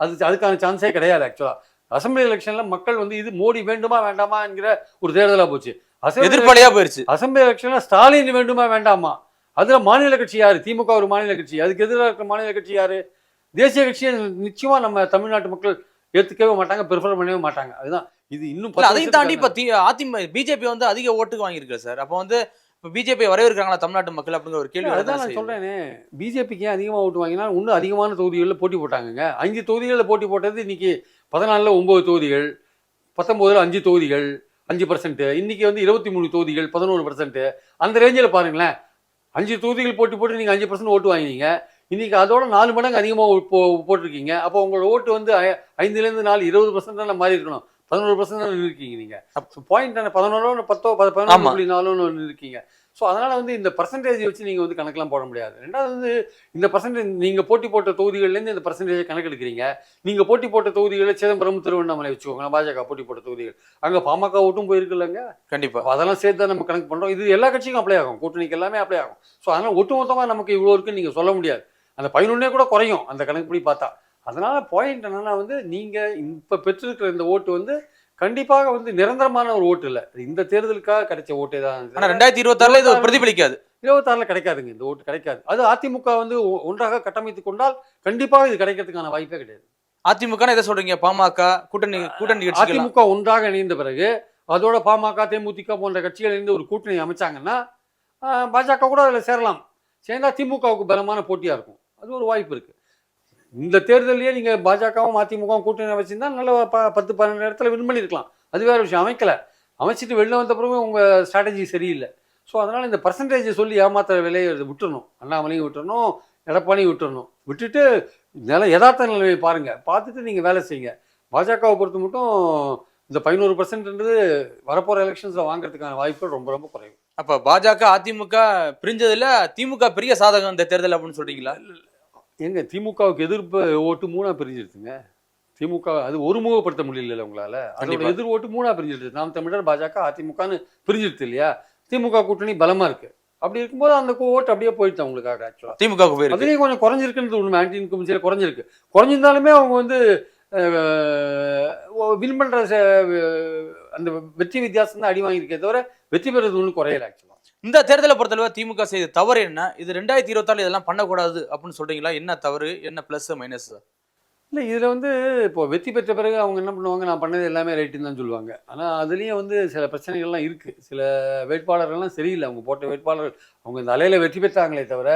அது அதுக்கான சான்ஸே கிடையாது ஆக்சுவலாக அசம்பிளி எலெக்ஷனில் மக்கள் வந்து இது மோடி வேண்டுமா வேண்டாமா என்கிற ஒரு தேர்தலாக போச்சு. அசம்பிளி எதிர்ப்பாளியா போயிருச்சு. அசம்பிளி எலெக்ஷன்ல ஸ்டாலின் வேண்டுமா வேண்டாமா? அதுல மாநில கட்சி யாரு? திமுக ஒரு மாநில கட்சி. அதுக்கு எதிராக இருக்கிற மாநில கட்சி யாரு? தேசிய கட்சியை நிச்சயமா நம்ம தமிழ்நாட்டு மக்கள் ஏத்துக்கவே மாட்டாங்க ப்ரிஃபர் பண்ணவே மாட்டாங்க. அதுதான். இது இன்னும் அதையும் தாண்டி இப்ப அதிமுக பிஜேபி வந்து அதிக ஓட்டுக்கு வாங்கியிருக்கு சார். அப்போ வந்து இப்ப பிஜேபி வரவேற்கிறாங்களா தமிழ்நாட்டு மக்கள் அப்படிங்கிற ஒரு கேள்வி அதான் நான். சொல்றேனே. பிஜேபிக்கு ஏன் அதிகமாக ஓட்டு வாங்கினா இன்னும் அதிகமான தொகுதிகளில் போட்டி போட்டாங்கங்க. அஞ்சு தொகுதிகளில் போட்டி போட்டது இன்னைக்கு பதினாலில் ஒன்பது தொகுதிகள் பத்தொம்போதில் அஞ்சு தொகுதிகள் அஞ்சு பர்சன்ட் இன்னைக்கு வந்து இருபத்தி மூணு தொகுதிகள் பதினோரு பர்சன்ட் அந்த ரேஞ்சில் பாருங்களேன். அஞ்சு தொகுதிகள் போட்டி போட்டு நீங்கள் அஞ்சு பர்சன்ட் ஓட்டு வாங்கினீங்க. இன்னைக்கு அதோட நாலு மடங்கு அதிகமாக போ போட்டிருக்கீங்க. அப்போ உங்களோட ஓட்டு வந்து ஐந்துலேருந்து நாலு இருபது பர்சன்ட் தானே மாறி இருக்கணும். பதினோரு பர்சன்ட் தான் இருக்கீங்க நீங்கள் பாயிண்ட் தானே பதினோரோ பத்தோ பத- பதினொன்று. புள்ளி நாலுன்னு இருக்கீங்க ஸோ அதனால வந்து இந்த பர்சன்டேஜ் வச்சு நீங்கள் வந்து கணக்கெல்லாம் போட முடியாது. ரெண்டாவது வந்து இந்த பர்சன்டேஜ் நீங்கள் போட்டி போட்ட தொகுதிகள்லேருந்து இந்த பர்சன்டேஜை கணக்கெடுக்கிறீங்க. நீங்கள் போட்டி போட்ட தொகுதிகளில் சிதம்பரம் திருவண்ணாமலை வச்சுக்கோங்க பாஜக போட்டி போட்ட தொகுதிகள். அங்கே பாமக ஓட்டும் போயிருக்குல்லங்க. கண்டிப்பா. அப்ப அதெல்லாம் சேர்த்து தான் நம்ம கணக்கு பண்ணுறோம் இது எல்லா கட்சிக்கும் அப்ளை ஆகும். கூட்டணிக்கு எல்லாமே அப்ளை ஆகும். ஸோ அதனால் ஒட்டுமொத்தமாக நமக்கு இவ்வளோ இருக்குன்னு நீங்கள் சொல்ல முடியாது. அந்த பதினொன்னே கூட குறையும். அந்த கணக்குப்படி பார்த்தா. அதனால பாயிண்ட் என்னன்னா வந்து நீங்கள் இப்போ பெற்றிருக்கிற இந்த ஓட்டு வந்து கண்டிப்பாக வந்து நிரந்தரமான ஒரு ஓட்டு இல்லை. இந்த தேர்தலுக்காக கிடைச்ச ஓட்டே தான். ஆனா ரெண்டாயிரத்தி இருபத்தி ஆறுல இது பிரதிபலிக்காது. இருபத்தாறுல கிடைக்காதுங்க. இந்த ஓட்டு கிடைக்காது. அது அதிமுக வந்து ஒன்றாக கட்டமைத்துக் கொண்டால் கண்டிப்பாக இது கிடைக்கிறதுக்கான வாய்ப்பே கிடையாது. அதிமுக எதை சொல்றீங்க? பாமக கூட்டணி கூட்டணி அதிமுக ஒன்றாக இணைந்த பிறகு அதோட பாமக தேமுதிக போன்ற கட்சிகள் இணைந்து ஒரு கூட்டணி அமைச்சாங்கன்னா பாஜக கூட அதில் சேரலாம். சேர்ந்தா திமுகவுக்கு பலமான போட்டியா இருக்கும். அது ஒரு வாய்ப்பு இருக்கு. இந்த தேர்தலையே நீங்க பாஜகவும் அதிமுகவும் கூட்டணி அமைச்சிருந்தா நல்ல ப- பத்து பன்னெண்டு இடத்துல வின் பண்ணியிருக்கலாம். அது வேற விஷயம். அமைக்கல. அமைச்சிட்டு வெளில வந்த பிறகு உங்க ஸ்ட்ராட்டஜி சரியில்லை. ஸோ அதனால இந்த பர்சன்டேஜை சொல்லி ஏமாத்துற வேலையை விட்டுறணும். அண்ணாமலையும் விட்டுறணும் எடப்பாடியும் விட்டுறணும். விட்டுட்டு நில யதார்த்த நிலைமையை பாருங்க. பார்த்துட்டு நீங்க வேலை செய்யுங்க. பாஜகவை பொறுத்த மட்டும் இந்த பதினோரு பர்சன்ட்ன்றது வரப்போற எலெக்ஷன்ஸ்ல வாங்குறதுக்கான வாய்ப்புகள் ரொம்ப ரொம்ப குறைவு. அப்ப பாஜக அதிமுக பிரிஞ்சதுல திமுக பெரிய சாதகம் இந்த தேர்தல் அப்படின்னு சொல்றீங்களா? எங்க திமுகவுக்கு எதிர்ப்பு ஓட்டு மூணா பிரிஞ்சிருச்சுங்க. திமுக அது ஒருமுகப்படுத்த முடியல உங்களால. அதோட. எதிர் ஓட்டு மூணா பிரிஞ்சிருச்சு. நாம் தமிழர் பாஜக அதிமுகன்னு பிரிஞ்சிருச்சு இல்லையா? திமுக கூட்டணி பலமா இருக்கு. அப்படி இருக்கும்போது அந்த ஓட்டு அப்படியே போயிடுச்சு அவங்களுக்காக ஆக்சுவலா திமுக அதுலேயும் கொஞ்சம் குறைஞ்சிருக்குன்றது உண்மை. ஆன்டி இன்கம் சரி குறைஞ்சிருக்கு. குறைஞ்சிருந்தாலுமே அவங்க வந்து வின் அஹ், அந்த வெற்றி வித்தியாசம் தான் அடி வாங்கியிருக்கே தவிர வெற்றி பெறது ஒன்றும் குறையல ஆக்சுவலா இந்த தேர்தலை பொறுத்தளவு திமுக செய்த தவறு என்ன? இது ரெண்டாயிரத்தி இருபத்தாறு இதெல்லாம் பண்ணக்கூடாது அப்படின்னு சொல்றீங்களா? என்ன தவறு? என்ன பிளஸ் மைனஸ் இல்லை இதில் வந்து இப்போ வெற்றி பெற்ற பிறகு அவங்க என்ன பண்ணுவாங்க? நான் பண்ணது எல்லாமே ரைட்டுன்னு தான் சொல்லுவாங்க. ஆனால் அதுலேயும் வந்து சில பிரச்சனைகள்லாம் இருக்குது சில வேட்பாளர்கள்லாம் சரியில்லை. அவங்க போட்ட வேட்பாளர்கள் அவங்க இந்த அலையில் வெற்றி பெற்றாங்களே தவிர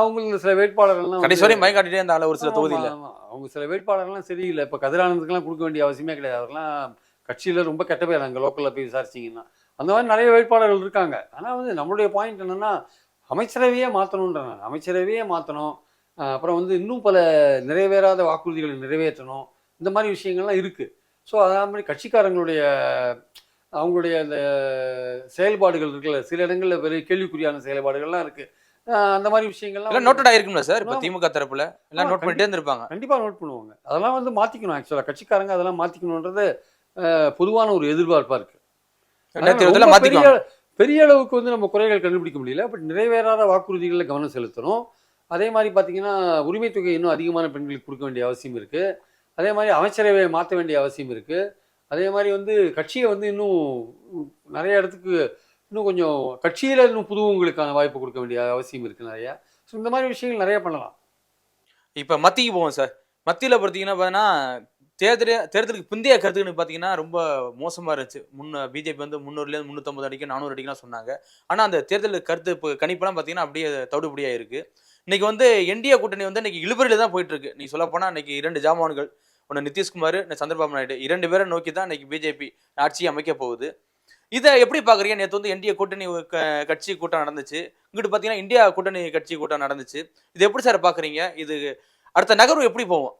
அவங்களுக்கு சில வேட்பாளர்கள்லாம் கடைசி வரையும் பயங்காட்டிட்டே இருந்தால ஒரு சில தொகுதியில. அவங்க சில வேட்பாளர்கள்லாம் சரியில்லை. இப்போ கதிரானந்துக்கெல்லாம் கொடுக்க வேண்டிய அவசியமே கிடையாது. அவர்லாம் கட்சியில் ரொம்ப கெட்ட பேர். அங்கே லோக்கலில் போய் விசாரிச்சிங்கன்னா. அந்த மாதிரி நிறைய வேட்பாளர்கள் இருக்காங்க. ஆனால் வந்து நம்மளுடைய பாயிண்ட் என்னன்னா அமைச்சரவையே மாற்றணுன்ற நான் அமைச்சரவையே மாற்றணும் அப்புறம் வந்து இன்னும் பல நிறைவேறாத வாக்குறுதிகளை நிறைவேற்றணும். இந்த மாதிரி விஷயங்கள்லாம் இருக்குது ஸோ அதே மாதிரி கட்சிக்காரங்களுடைய அவங்களுடைய அந்த செயல்பாடுகள் இருக்குல்ல சில இடங்களில் பெரிய கேள்விக்குறியான செயல்பாடுகள்லாம் இருக்குது அந்த மாதிரி விஷயங்கள்லாம் நோட்டட் ஆயிருக்கும்ல சார்? இப்ப. திமுக தரப்புல. எல்லாம் நோட் பண்ணிட்டே இருந்திருப்பாங்க. கண்டிப்பா நோட் பண்ணுவாங்க. அதெல்லாம் வந்து மாத்திக்கணும் ஆக்சுவலா கட்சிக்காரங்க அதெல்லாம் மாத்திக்கணுன்றது அஹ், பொதுவான ஒரு எதிர்பார்ப்பா இருக்கு. ரெண்டாயிரத்தி இருபதுல பெரிய அளவுக்கு வந்து நம்ம குறைகள் கண்டுபிடிக்க முடியல. பட் நிறைவேறாத வாக்குறுதிகளில் கவனம் செலுத்தணும். அதே மாதிரி பார்த்தீங்கன்னா உரிமை தொகை இன்னும் அதிகமான பெண்களுக்கு கொடுக்க வேண்டிய அவசியம் இருக்கு. அதே மாதிரி அமைச்சரவையை மாற்ற வேண்டிய அவசியம் இருக்கு. அதே மாதிரி வந்து கட்சியை வந்து இன்னும் நிறைய இடத்துக்கு இன்னும் கொஞ்சம் கட்சியில இன்னும் புதுவங்களுக்கான வாய்ப்பு கொடுக்க வேண்டிய அவசியம் இருக்கு நிறைய. ஸோ இந்த மாதிரி விஷயங்கள் நிறைய பண்ணலாம். இப்ப மத்திக்கு போவோம் சார். மத்தியில பார்த்தீங்கன்னா பார்த்தீங்கன்னா தேர்தல் தேர்தலுக்கு பிந்தைய கருத்துக்குன்னு பார்த்தீங்கன்னா ரொம்ப மோசமாக இருந்துச்சு. முன்ன பிஜேபி வந்து முந்நூறுலேருந்து முந்நூற்றம்பது அடிக்கும் நானூறு அடிக்கலாம் சொன்னாங்க. ஆனால் அந்த தேர்தல் கருத்து இப்போ கணிப்பெல்லாம் பார்த்தீங்கன்னா அப்படியே தவிடுபடியாக இருக்குது இன்னைக்கு வந்து என்டிஏ கூட்டணி வந்து இன்றைக்கி இழுபறியில் தான் போயிட்டு இருக்கு நீ சொல்லப்போனால் போனா இன்னைக்கு இரண்டு ஜாமான்கள் ஒன்று நிதிஷ்குமார் சந்திரபாபு நாயுடு. இரண்டு பேரை நோக்கி தான் இன்னைக்கு பிஜேபி ஆட்சி அமைக்க போகுது. இதை எப்படி பார்க்குறீங்க நேற்று வந்து என்டிஏ கூட்டணி க- கட்சி கூட்டம் நடந்துச்சு. இங்கிட்டு பார்த்தீங்கன்னா இந்தியா கூட்டணி கட்சி கூட்டம் நடந்துச்சு. இது எப்படி சார் பார்க்குறீங்க இது அடுத்த நகர்வு எப்படி போவோம்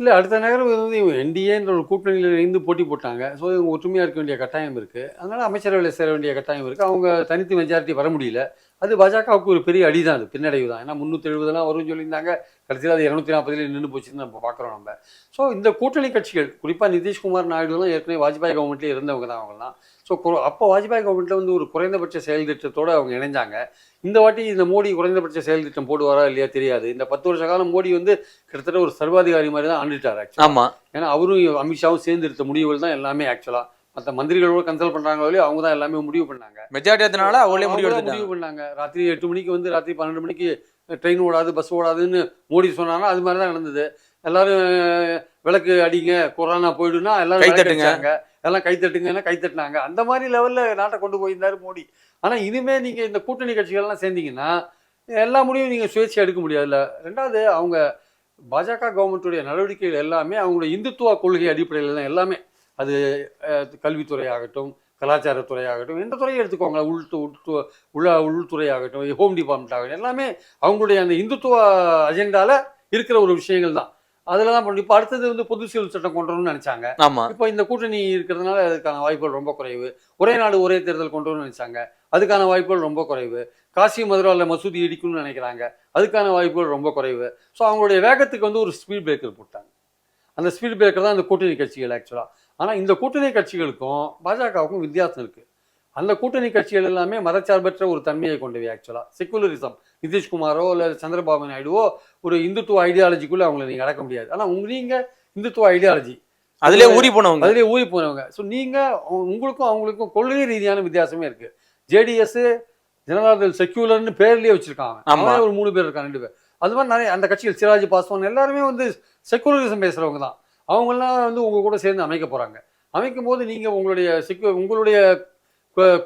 இல்லை அடுத்த நகரம் வந்து இவங்க என்டிஏன்ற ஒரு கூட்டணியில் இருந்து போட்டி போட்டாங்க. ஸோ இவங்க ஒற்றுமையாக இருக்க வேண்டிய கட்டாயம் இருக்குது அதனால் அமைச்சரவையில் சேர வேண்டிய கட்டாயம் இருக்குது அவங்க தனித்து மெஜாரிட்டி வர முடியல. அது பாஜகவுக்கு ஒரு பெரிய அடி தான் அது பின்னடைவு தான். ஏன்னா முந்நூற்றி எழுபதுலாம் வரும்னு சொல்லியிருந்தாங்க. கடைசியில் அது இரநூத்தி நாற்பதுல நின்று போச்சுன்னு நம்ம பார்க்குறோம் நம்ம. ஸோ இந்த கூட்டணி கட்சிகள் குறிப்பாக நிதிஷ்குமார் நாயுடுலாம் ஏற்கனவே வாஜ்பாய் கவர்மெண்ட்லேயே இருந்தவங்க தான் அவங்கலாம் ஸோ அப்போ வாஜ்பாய் கவர்மெண்ட்டில் வந்து ஒரு குறைந்தபட்ச செயல் திட்டத்தோடு அவங்க இணைஞ்சாங்க. இந்த வாட்டி இந்த மோடி குறைந்தபட்ச செயல் திட்டம் போடுவாரா இல்லையா தெரியாது. இந்த பத்து வருஷ காலம் மோடி வந்து கிட்டத்தட்ட ஒரு சர்வாதிகாரி மாதிரி தான் ஆண்டுட்டார் ஆக்சுவலாக ஆமா. ஏன்னா அவரும் அமித்ஷாவும் சேர்ந்து எடுத்த முடிவுகள் தான் எல்லாமே ஆக்சுவலாக மற்ற மந்திரிகளோட கன்சல்ட் பண்ணுறாங்களோ இல்லையோ அவங்க தான் எல்லாமே முடிவு பண்ணாங்க. மெஜாரிட்டி அதனால அவங்களே முடிவு முடிவு பண்ணாங்க. ராத்திரி எட்டு மணிக்கு வந்து ராத்திரி பன்னெண்டு மணிக்கு ட்ரெயின் ஓடாது பஸ் ஓடாதுன்னு மோடி சொன்னாங்கன்னா அது மாதிரி தான் நடந்தது. எல்லாரும் விளக்கு அடிங்க கொரோனா போயிடுனா எல்லாரும் கை தட்டுங்க. எல்லாம் கைத்தட்டுங்கன்னா கைத்தட்டினாங்க அந்த மாதிரி லெவலில் நாட்டை கொண்டு போயிருந்தாரு மோடி. ஆனால் இனிமேல் நீங்கள் இந்த கூட்டணி கட்சிகள்லாம் சேர்ந்தீங்கன்னா எல்லா முடிவும் நீங்கள் சுயேட்சை எடுக்க முடியாதுல்ல. ரெண்டாவது அவங்க பாஜக கவர்மெண்ட்டுடைய நடவடிக்கைகள் எல்லாமே அவங்களுடைய இந்துத்துவ கொள்கை அடிப்படையில் தான் எல்லாமே. அது கல்வித்துறையாகட்டும் கல்வித்துறை ஆகட்டும் கலாச்சாரத்துறை ஆகட்டும் எந்த துறையை எடுத்துக்கோங்க உள்து உள்து உள்ள உள்துறை ஆகட்டும் ஹோம் டிபார்ட்மெண்ட் ஆகட்டும் எல்லாமே அவங்களுடைய அந்த இந்துத்துவ அஜெண்டாவில் இருக்கிற ஒரு விஷயங்கள் தான். அதில் தான் இப்போ அடுத்தது வந்து பொது சிவில் சட்டம் கொண்டு வரணும்னு நினச்சாங்க. ஆமா. இப்போ இந்த கூட்டணி இருக்கிறதுனால அதுக்கான வாய்ப்புகள் ரொம்ப குறைவு. ஒரே நாடு ஒரே தேர்தல் கொண்டு வரணும்னு நினைச்சாங்க. அதுக்கான வாய்ப்புகள் ரொம்ப குறைவு. காசி மதுராவில் மசூதி இடிக்கணும்னு நினைக்கிறாங்க. அதுக்கான வாய்ப்புகள் ரொம்ப குறைவு. ஸோ அவங்களுடைய வேகத்துக்கு வந்து ஒரு ஸ்பீட் பிரேக்கர் போட்டாங்க. அந்த ஸ்பீட் பிரேக்கர் தான் இந்த கூட்டணி கட்சிகள் ஆக்சுவலாக ஆனால் இந்த கூட்டணி கட்சிகளுக்கும் பாஜகவுக்கும் வித்தியாசம் இருக்குது அந்த கூட்டணி கட்சிகள் எல்லாமே மதச்சார்பற்ற ஒரு தன்மையை கொண்டவை ஆக்சுவலாக செக்குலரிசம் நிதிஷ்குமாரோ இல்லை சந்திரபாபு நாயுடுவோ ஒரு இந்துத்துவ ஐடியாலஜிக்குள்ளே அவங்களை நீங்கள் அடக்க முடியாது. ஆனால் உங்க நீங்கள் இந்துத்துவ ஐடியாலஜி அதுலயே ஊறி போனவங்க அதிலே ஊறி போனவங்க ஸோ நீங்கள் உங்களுக்கும் அவங்களுக்கும் கொள்கை ரீதியான வித்தியாசமே இருக்கு. ஜேடிஎஸ் ஜனதாதள் செக்யூலர்னு பேர்லயே வச்சிருக்காங்க. அவன் ஒரு மூணு பேர் இருக்காங்க ரெண்டு பேர். அது மாதிரி நிறைய அந்த கட்சிகள் சிராஜ் பாஸ்வான் எல்லாருமே வந்து செக்குலரிசம் பேசுறவங்க தான். அவங்கெல்லாம் வந்து உங்க கூட சேர்ந்து அமைக்க போறாங்க. அமைக்கும் போது நீங்க உங்களுடைய செக்யூ உங்களுடைய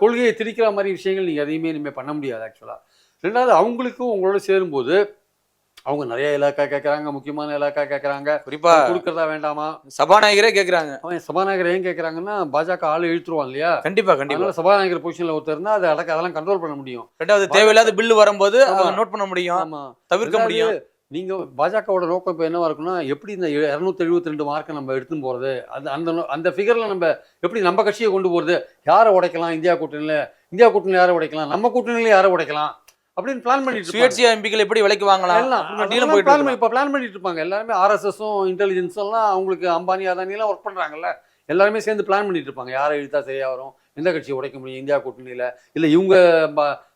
கொள்கையை திரிக்கிற மாதிரி விஷயங்கள் நீங்க எதையுமே இனிமேல் பண்ண முடியாது ஆக்சுவலா ரெண்டாவது அவங்களுக்கும் உங்களோட சேரும்போது அவங்க நிறைய இலாக்கா கேட்குறாங்க முக்கியமான இலாக்கா கேட்குறாங்க குறிப்பா கொடுக்கறதா வேண்டாமா? சபாநாயகரே கேக்குறாங்க. அவன் சபாநாயகர் ஏன் கேட்குறாங்கன்னா பாஜக ஆள் இழுத்துருவான் இல்லையா? கண்டிப்பா கண்டிப்பா. சபாநாயகர் பொசிஷன்ல ஒருத்தர் இருந்தா அதை அடக்க அதெல்லாம் கண்ட்ரோல் பண்ண முடியும். ரெண்டாவது தேவையில்லாத பில்லு வரும்போது நோட் பண்ண முடியும் ஆமா. தவிர்க்க முடியும். நீங்க பாஜகவோட நோக்கம் இப்போ என்னவா இருக்குன்னா எப்படி இந்த இரநூத்தி எழுபத்தி ரெண்டு மார்க்கை நம்ம எடுத்துன்னு போறது? அந்த அந்த அந்த ஃபிகர்ல நம்ம எப்படி நம்ம கட்சியை கொண்டு போறது? யாரை உடைக்கலாம்? இந்தியா கூட்டணியில இந்தியா கூட்டணியில யாரை உடைக்கலாம்? நம்ம கூட்டணியில யாரை உடைக்கலாம்? அப்படின்னு பிளான் பண்ணிட்டு இருப்பாங்க. சுயேட்சை எம்பிக்கள் எப்படி விலைக்கு வாங்கலாம்? எல்லாம் இப்ப பிளான் பண்ணிட்டு இருப்பாங்க. எல்லாருமே ஆர்எஸ்எஸும் இன்டெலிஜென்ஸும் எல்லாம் அவங்களுக்கு அம்பானி அதானி எல்லாம் ஒர்க் பண்றாங்கல்ல. எல்லாருமே சேர்ந்து பிளான் பண்ணிட்டு இருப்பாங்க. யாரை இழுத்தா சரியா வரும்? எந்த கட்சியை உடைக்க முடியும்? இந்தியா கூட்டணியில. இல்ல இவங்க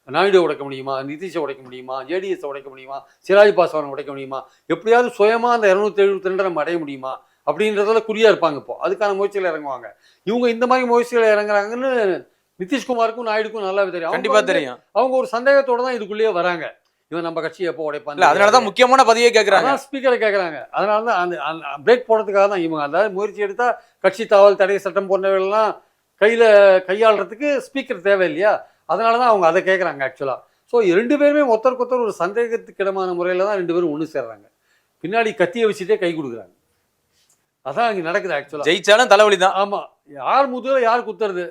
நாயுடு உடைக்க முடியுமா? நிதிஷை உடைக்க முடியுமா? ஜேடிஎஸ் உடைக்க முடியுமா? சிராஜ் பாஸ்வானை உடைக்க முடியுமா? எப்படியாவது சுயமா அந்த இருநூத்தி எழுபத்தி ரெண்டு நம்ம அடைய முடியுமா? அப்படின்றதுல குறியா இருப்பாங்க இப்போ. அதுக்கான முயற்சியில் இறங்குவாங்க. இவங்க இந்த மாதிரி முயற்சியில் இறங்குறாங்கன்னு நிதிஷ்குமாருக்கும் நாயுடுக்கும் நல்லாவே தெரியும். கண்டிப்பா தெரியும். அவங்க ஒரு சந்தேகத்தோட தான் இதுக்குள்ளேயே வராங்க. இவன் நம்ம கட்சியை எப்போ உடைப்பான் இல்ல அதனாலதான் முக்கியமான பதவியே கேக்குறாங்க. அதான் ஸ்பீக்கரை கேட்குறாங்க அதனால தான் அந்த அந்த பிரேக் போடுறதுக்காக தான் இவங்க அதாவது முயற்சி எடுத்தா கட்சி தாவல் தடை சட்டம் போன்றவைகள்லாம் கையில் கையாளுறதுக்கு ஸ்பீக்கர் தேவை இல்லையா அதனால தான் அவங்க அதை கேட்குறாங்க ஆக்சுவலாக ஸோ ரெண்டு பேருமே ஒருத்தருக்கு ஒருத்தர் ஒரு சந்தேகத்துக்கிடமான முறையில் தான் ரெண்டு பேரும் ஒன்று சேர்றாங்க. பின்னாடி கத்தியை வச்சுட்டே கை கொடுக்குறாங்க. அதான் இங்கே நடக்குது ஆக்சுவலாக ஜெயிச்சாலும் தலைவலி தான். ஆமாம் யார் முதுகில் யார் குத்துறது?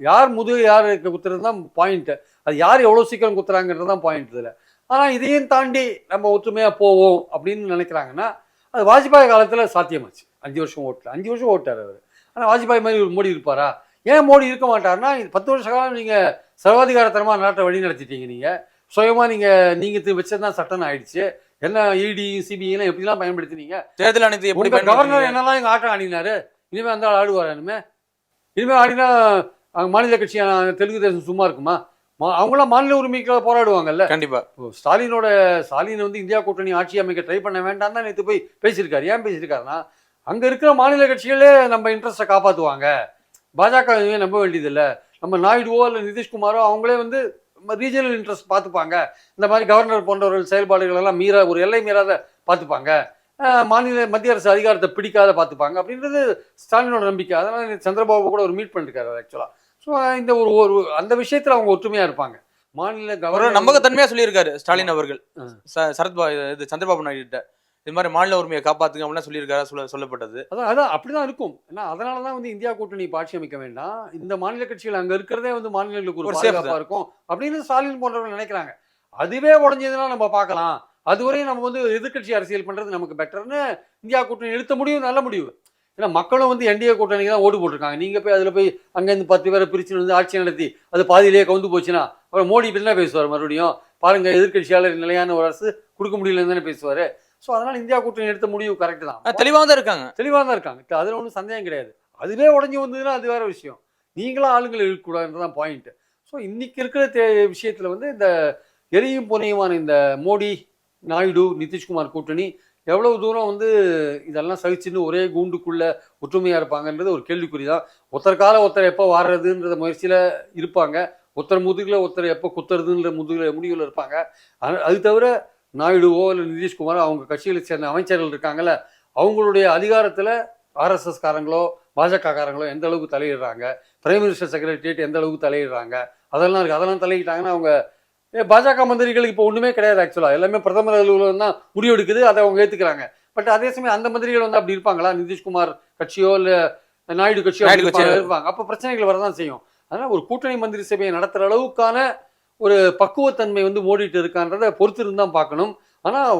யார் முதுகு யார் குத்துறது தான் பாயிண்ட்டு அது யார் எவ்வளோ சீக்கிரம் குத்துறாங்கிறது தான் பாயிண்ட் இதில். ஆனால் இதையும் தாண்டி நம்ம ஒற்றுமையாக போவோம் அப்படின்னு நினைக்கிறாங்கன்னா அது வாஜ்பாய் காலத்தில் சாத்தியமாச்சு. அஞ்சு வருஷம் ஓட்டல. அஞ்சு வருஷம் ஓட்டார் அவர். ஆனால் வாஜ்பாய் மாதிரி ஒரு மோடி இருப்பாரா? ஏன் மோடி இருக்க மாட்டாருன்னா இது பத்து வருஷ காலம் நீங்கள் சர்வாதிகாரத்தனமாக நாட்டை வழி நடத்திட்டீங்க நீங்கள் சுயமாக நீங்கள் நீங்கள் வச்சது தான் சட்டம்னு ஆயிடுச்சு. என்ன E இடி சிபிஐலாம் எப்படிலாம் பயன்படுத்தினீங்க? தேர்தல் ஆணையத்தை எப்படி கவர்னர்? என்னெல்லாம் எங்க ஆட்டம் ஆடினாரு? இனிமே அந்த ஆள் ஆடுவார் இனிமே? இனிமே ஆடினா அவங்க மாநில கட்சி அஹ், தெலுங்கு தேசம் சும்மா இருக்குமா? அவங்களாம் மாநில உரிமைக்காக போராடுவாங்கல்ல? கண்டிப்பா. ஸ்டாலினோட ஸ்டாலின் வந்து இந்தியா கூட்டணி ஆட்சி அமைக்க ட்ரை பண்ண வேண்டாம் தான் நேற்று போய் பேசியிருக்காரு. ஏன் பேசியிருக்காருன்னா அங்க இருக்கிற மாநில கட்சிகளே நம்ம இன்ட்ரெஸ்ட்டை காப்பாற்றுவாங்க பாஜக எதுவுமே நம்ப வேண்டியதில்லை. நம்ம நாயுடுவோ இல்லை நிதிஷ்குமாரோ அவங்களே வந்து ரீஜனல் இன்ட்ரெஸ்ட் பார்த்துப்பாங்க இந்த மாதிரி கவர்னர் போன்றவர்கள் செயல்பாடுகள் எல்லாம் மீற ஒரு எல்லை மீறாத பார்த்துப்பாங்க மாநில மத்திய அரசு அதிகாரத்தை பிடிக்காத பார்த்துப்பாங்க அப்படின்றது ஸ்டாலினோட நம்பிக்கை. அதனால சந்திரபாபு கூட ஒரு மீட் பண்ணிருக்காரு ஆக்சுவலாக ஸோ இந்த ஒரு ஒரு அந்த விஷயத்தில் அவங்க ஒற்றுமையாக இருப்பாங்க. மாநில கவர்னர் நம்பகத்தன்மையா சொல்லியிருக்காரு ஸ்டாலின் அவர்கள். சரத்பா இது சந்திரபாபு நாயுடு கிட்ட இது மாதிரி மாநில உரிமையை காப்பாத்துங்க அப்படிலாம் சொல்லியிருக்காரு சொல்ல சொல்லப்பட்டது. அதான் அதான் அப்படிதான் இருக்கும். ஏன்னா அதனால தான் வந்து இந்தியா கூட்டணி ஆட்சி அமைக்க வேண்டாம். இந்த மாநில கட்சிகள் அங்க இருக்கிறதே வந்து மாநிலங்களுக்கு ஒரு ஒரு safe பாதுகாப்பா இருக்கும் அப்படின்னு ஸ்டாலின் போன்றவர்கள் நினைக்கிறாங்க. அதுவே உடஞ்சதுன்னா நம்ம பார்க்கலாம். அதுவரையும் நம்ம வந்து எதிர்க்கட்சி அரசியல் பண்றது நமக்கு பெட்டர்னு இந்தியா கூட்டணி எடுத்த முடிவு நல்ல முடிவு. ஏன்னா மக்களும் வந்து என்டிஏ கூட்டணிக்கு தான் ஓட்டு போட்டிருக்காங்க. நீங்க போய் அதுல போய் அங்கேருந்து பத்து பேரை பிரிச்சு வந்து ஆட்சி நடத்தி அது பாதியிலேயே கவுந்து போச்சுன்னா அப்புறம் மோடி இப்படி என்ன பேசுவார் மறுபடியும்? பாருங்க எதிர்க்கட்சியாளர் நிலையான ஒரு அரசு கொடுக்க முடியலன்னு தானே பேசுவாரு. ஸோ அதனால இந்தியா கூட்டணி எடுத்த முடிவு கரெக்ட் தான். தெளிவாக தான் இருக்காங்க. தெளிவாக தான் இருக்காங்க. அதில் ஒன்றும் சந்தேகம் கிடையாது. அதுவே உடஞ்சி வந்ததுன்னா அது வேற விஷயம். நீங்களும் ஆளுங்கள் இருக்கக்கூடாதுன்றதான் பாயிண்ட் ஸோ இன்னைக்கு இருக்கிற தே விஷயத்தில் வந்து இந்த எரியும் புனையுமான இந்த மோடி நாயுடு நிதிஷ்குமார் கூட்டணி எவ்வளவு தூரம் வந்து இதெல்லாம் சகிச்சுன்னு ஒரே கூண்டுக்குள்ள ஒற்றுமையாக இருப்பாங்கன்றது ஒரு கேள்விக்குறி தான் ஒருத்தர் கால ஒருத்தர் எப்போ வாடுறதுன்றத முயற்சியில் இருப்பாங்க. ஒருத்தர் முதுகில் ஒருத்தர் எப்போ குத்துறதுன்ற முதுகில் முடிவில் இருப்பாங்க. அது அது தவிர நாயுடுவோ இல்லை நிதிஷ்குமாரோ அவங்க கட்சிகளை சேர்ந்த அமைச்சர்கள் இருக்காங்கல்ல அவங்களுடைய அதிகாரத்தில் ஆர்எஸ்எஸ் காரங்களோ பாஜக காரங்களோ எந்த அளவுக்கு தலையிடுறாங்க? பிரைம் மினிஸ்டர் செக்ரட்டரியேட் எந்த அளவுக்கு தலையிடுறாங்க? அதெல்லாம் இருக்குது அதெல்லாம் தலையிட்டாங்கன்னா அவங்க பாஜக மந்திரிகளுக்கு இப்போ ஒன்றுமே கிடையாது ஆக்சுவலாக எல்லாமே பிரதமர் அலுவலகம் தான் முடிவெடுக்குது அதை அவங்க ஏற்றுக்கிறாங்க பட் அதே சமயம் அந்த மந்திரிகள் வந்து அப்படி இருப்பாங்களா? நிதிஷ்குமார் கட்சியோ இல்லை நாயுடு கட்சியோ. இருப்பாங்க- அப்போ பிரச்சனைகள் வரதான் செய்யும். அதனால் ஒரு கூட்டணி மந்திரி சபையை நடத்துகிற அளவுக்கான ஒரு பக்குவத்தன்மை வந்து மோடிட்டு இருக்கான்றதை பொறுத்து இருந்து தான் பார்க்கணும். ஆனால்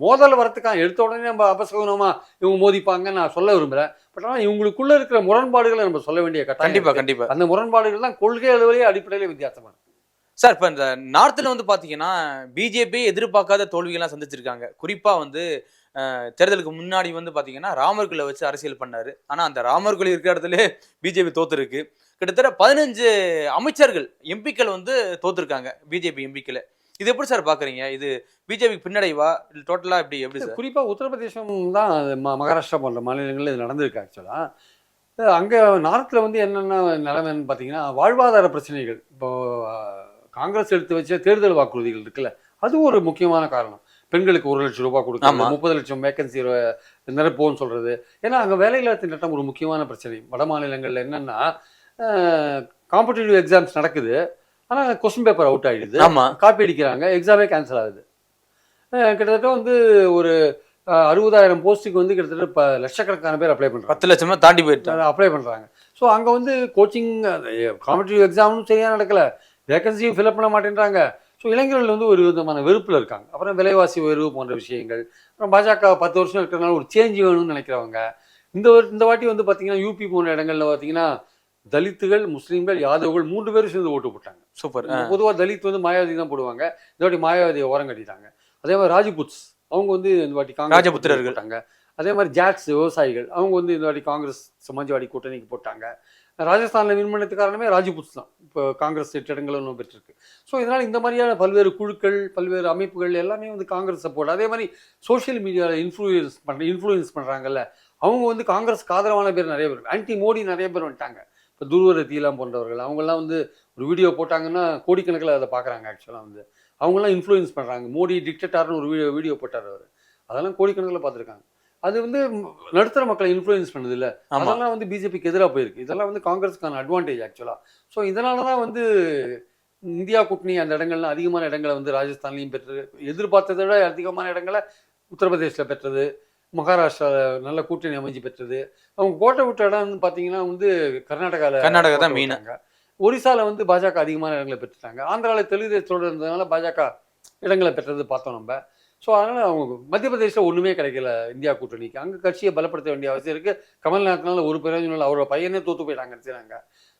மோதல் வரத்துக்கான எடுத்த உடனே நம்ம அபசகுனமா இவங்க மோதிப்பாங்கன்னு நான் சொல்ல விரும்புகிறேன் பட் ஆனால் இவங்களுக்குள்ள இருக்கிற முரண்பாடுகளை நம்ம சொல்ல வேண்டிய கட்டாயம் கண்டிப்பா இருக்கு. கண்டிப்பா. அந்த முரண்பாடுகள் தான் கொள்கை அளவிலேயே அடிப்படையிலே வித்தியாசமா இருக்கு. சார் இப்போ இந்த நார்த்தில் வந்து பார்த்தீங்கன்னா பிஜேபி எதிர்பார்க்காத தோல்விகள்லாம் சந்திச்சிருக்காங்க. குறிப்பாக வந்து தேர்தலுக்கு முன்னாடி வந்து பார்த்தீங்கன்னா ராமர்களை வச்சு அரசியல் பண்ணாரு. ஆனால் அந்த ராமர்கள் இருக்கிற இடத்துல பிஜேபி தோத்துருக்கு. கிட்டத்தட்ட பதினஞ்சு அமைச்சர்கள் எம்பிக்கள் வந்து தோத்துருக்காங்க பிஜேபி எம்பிக்கள். இது எப்படி சார் பார்க்குறீங்க இது பிஜேபிக்கு பின்னடைவா? டோட்டலாக எப்படி எப்படி சார்? குறிப்பா உத்தரப்பிரதேசம் தான் மகாராஷ்டிரா போன்ற மாநிலங்களில் இது நடந்திருக்கு ஆக்சுவலாக அங்கே நார்த்தில் வந்து என்னென்ன நிலைமைன்னு பார்த்தீங்கன்னா வாழ்வாதார பிரச்சனைகள். இப்போ அஹ், காங்கிரஸ் எடுத்து வச்ச தேர்தல் வாக்குறுதிகள் இருக்குல்ல அது ஒரு முக்கியமான காரணம். பெண்களுக்கு ஒரு லட்சம் ரூபாய் ஆமா. கொடுக்கணும் முப்பது லட்சம் வேகன்சி நிரப்போன்னு சொல்றது. ஏன்னா அங்கே வேலையில்லா திண்டாட்டம் ஒரு முக்கியமான பிரச்சனை. வட மாநிலங்களில் என்னன்னா காம்படிட்டிவ் எக்ஸாம்ஸ் நடக்குது. ஆனால் கொஸ்டின் பேப்பர் அவுட் ஆயிடுது. ஆமா. காப்பி அடிக்கிறாங்க. எக்ஸாமே கேன்சல் ஆகுது. கிட்டத்தட்ட வந்து ஒரு அறுபதாயிரம் போஸ்ட்டுக்கு வந்து கிட்டத்தட்ட இப்போ லட்சக்கணக்கான பேர் அப்ளை பண்ணுறாங்க பத்து லட்சமா தாண்டி போயிட்டாங்க. அப்ளை பண்ணுறாங்க ஸோ அங்கே வந்து கோச்சிங் காம்படிட்டிவ் எக்ஸாமும் சரியாக நடக்கல. வேகன்சியும் ஃபில்அப் பண்ண மாட்டேன்றாங்க. ஸோ இளைஞர்கள் வந்து ஒரு விதமான வெறுப்பில் இருக்காங்க. அப்புறம் விலைவாசி உயர்வு போன்ற விஷயங்கள். அப்புறம் பாஜக பத்து வருஷம் இருக்கிறனால ஒரு சேஞ்ச் வேணும்னு நினைக்கிறவங்க. இந்த இந்த வாட்டி வந்து பார்த்தீங்கன்னா யூபி போன்ற இடங்கள்ல பார்த்தீங்கன்னா தலித்துகள் முஸ்லீம்கள் யாதவர்கள் மூன்று பேரும் சேர்ந்து ஓட்டு போட்டாங்க. சூப்பர் பொதுவாக தலித் வந்து மாயாவதி தான் போடுவாங்க. இந்த வாட்டி மாயாவதியை ஓரம் கட்டிட்டாங்க அதே மாதிரி ராஜபுத்ஸ் அவங்க வந்து இந்த வாட்டி காங்கிரஸ் ராஜபுத்திரர்கள். அதே மாதிரி ஜாட்ஸ் விவசாயிகள் அவங்க வந்து இந்த வாட்டி காங்கிரஸ் சமாஜ்வாடி கூட்டணிக்கு போட்டாங்க. ராஜஸ்தானில் வின் பண்ணதுக்கு காரணமே ராஜபுத்ஸ் தான். இப்போ காங்கிரஸ் எட்டு இன்னும் பெற்றிருக்கு. ஸோ இதனால் இந்த மாதிரியான பல்வேறு குழுக்கள் பல்வேறு அமைப்புகள் எல்லாமே வந்து காங்கிரஸ் சப்போர்ட் அதே மாதிரி சோஷியல் மீடியாவில் இன்ஃப்ளூயன்ஸ் பண்ணுற இன்ஃப்ளூயன்ஸ் பண்ணுறாங்கல்ல அவங்க வந்து காங்கிரஸ்க்கு ஆதரவான பேர் நிறைய பேர் ஆன்டி மோடி நிறைய பேர் வந்துட்டாங்க. இப்போ துருவரத்திலாம் போன்றவர்கள் அவங்கெல்லாம் வந்து ஒரு வீடியோ போட்டாங்கன்னா கோடிக்கணக்கில் அதை பார்க்குறாங்க ஆக்சுவலாக வந்து. அவங்கெல்லாம் இன்ஃப்ளூயன்ஸ் பண்ணுறாங்க மோடி டிக்டேட்டார்னு ஒரு வீடியோ வீடியோ போட்டார் அவர். அதெல்லாம் கோடிக்கணக்கில் பார்த்துருக்காங்க. அது வந்து நடுத்தர மக்களை இன்ஃப்ளூயன்ஸ் பண்ணுது இல்ல அதெல்லாம் வந்து பிஜேபிக்கு எதிராக போயிருக்கு. இதெல்லாம் வந்து காங்கிரஸுக்கான அட்வான்டேஜ் ஆக்சுவலாக ஸோ இதனால தான் வந்து இந்தியா கூட்டணி அந்த இடங்கள்லாம் அதிகமான இடங்களை வந்து ராஜஸ்தான்லையும் பெற்று எதிர்பார்த்ததை விட அதிகமான இடங்களை உத்தரப்பிரதேசில் பெற்றது. மகாராஷ்டிராவில் நல்ல கூட்டணி அமைஞ்சு பெற்றது. அவங்க கோட்டை விட்ட இடம் வந்து பார்த்தீங்கன்னா வந்து கர்நாடகாவில் கர்நாடகா தான் main. ஒரிசால வந்து பாஜக அதிகமான இடங்களை பெற்றுட்டாங்க. ஆந்திராவில் தெலுங்கு தேசத்தோடு இருந்ததுனால பாஜக இடங்களை பெற்றது பார்த்தோம் நம்ம. ஸோ அதனால் அவங்க மத்திய பிரதேசில் ஒன்றுமே கிடைக்கல இந்தியா கூட்டணிக்கு. அங்கே கட்சியை பலப்படுத்த வேண்டிய அவசியம் இருக்குது கமல்நாத்னால ஒரு பிரயோஜனம் இல்லை அவரோட பையனே தோற்று போயிட்டாங்க செய்கிறாங்க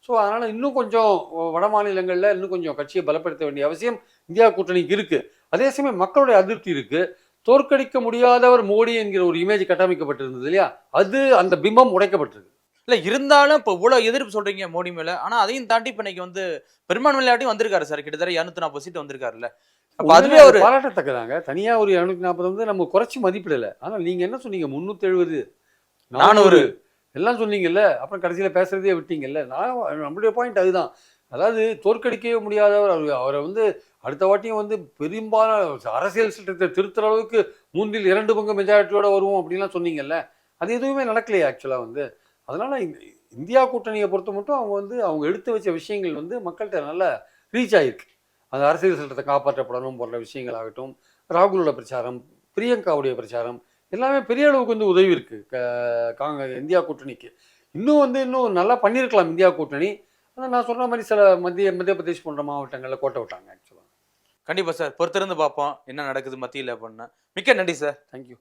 ஸோ அதனால் இன்னும் கொஞ்சம் வட மாநிலங்களில் இன்னும் கொஞ்சம் கட்சியை பலப்படுத்த வேண்டிய அவசியம் இந்தியா கூட்டணிக்கு இருக்குது அதே சமயம் மக்களுடைய அதிருப்தி இருக்குது தோற்கடிக்க முடியாதவர் மோடி என்கிற ஒரு இமேஜ் கட்டமைக்கப்பட்டிருந்தது இல்லையா? அது அந்த பிம்பம் உடைக்கப்பட்டிருக்கு. இல்லை இருந்தாலும் இப்போ இவ்வளோ எதிர்ப்பு சொல்கிறீங்க மோடி மேலே. ஆனால் அதையும் தாண்டி இப்போ இன்னைக்கு வந்து பெரும்பான்மை விளையாட்டையும் வந்திருக்காரு சார். கிட்டத்தட்ட இரநூத்தி நாற்பது சீட்டு வந்திருக்காருல்ல. அதுவே ஒரு பாராட்டத்தக்கதாங்க. தனியா ஒரு இரநூத்தி நாற்பது வந்து நம்ம குறைச்சி மதிப்பிடல. ஆனால் நீங்க என்ன சொன்னீங்க? முந்நூற்றி எழுபது நானூறு. எல்லாம் சொன்னீங்கல்ல. அப்புறம் கடைசியில பேசுறதே விட்டீங்கல்ல. நான் நம்மளுடைய பாயிண்ட் அதுதான். அதாவது தோற்கடிக்கவே முடியாதவர் அவர் அவரை வந்து அடுத்த வாட்டியும் வந்து பெரும்பாலான அரசியல் சட்டத்தை திருத்துற அளவுக்கு மூன்றில் இரண்டு பங்கு மெஜாரிட்டியோட வருவோம் அப்படின்லாம் சொன்னீங்கல்ல. அது எதுவுமே நடக்கலையே ஆக்சுவலாக வந்து. அதனால இந்த- இந்தியா கூட்டணியை பொறுத்த மட்டும் அவங்க வந்து அவங்க எடுத்து வச்ச விஷயங்கள் வந்து மக்கள்கிட்ட நல்லா ரீச் ஆயிருக்கு. அந்த அரசியல் சட்டத்தை காப்பாற்றப்படணும் போன்ற விஷயங்கள் ஆகட்டும் ராகுலோட பிரச்சாரம் பிரியங்காவுடைய பிரச்சாரம் எல்லாமே பெரிய அளவுக்கு வந்து உதவி இருக்கு. க- காங்க இந்தியா கூட்டணிக்கு. இன்னும் வந்து இன்னும் நல்லா பண்ணியிருக்கலாம் இந்தியா கூட்டணி. ஆனால் நான் சொன்ன மாதிரி சில மத்திய மத்திய பிரதேஷ் போன்ற மாவட்டங்களில் கோட்டை விட்டாங்க ஆக்சுவலாக கண்டிப்பா சார். பொறுத்திருந்து பார்ப்போம் என்ன நடக்குது மத்தியில் அப்படின்னா. மிக்க நன்றி சார். தேங்க்யூ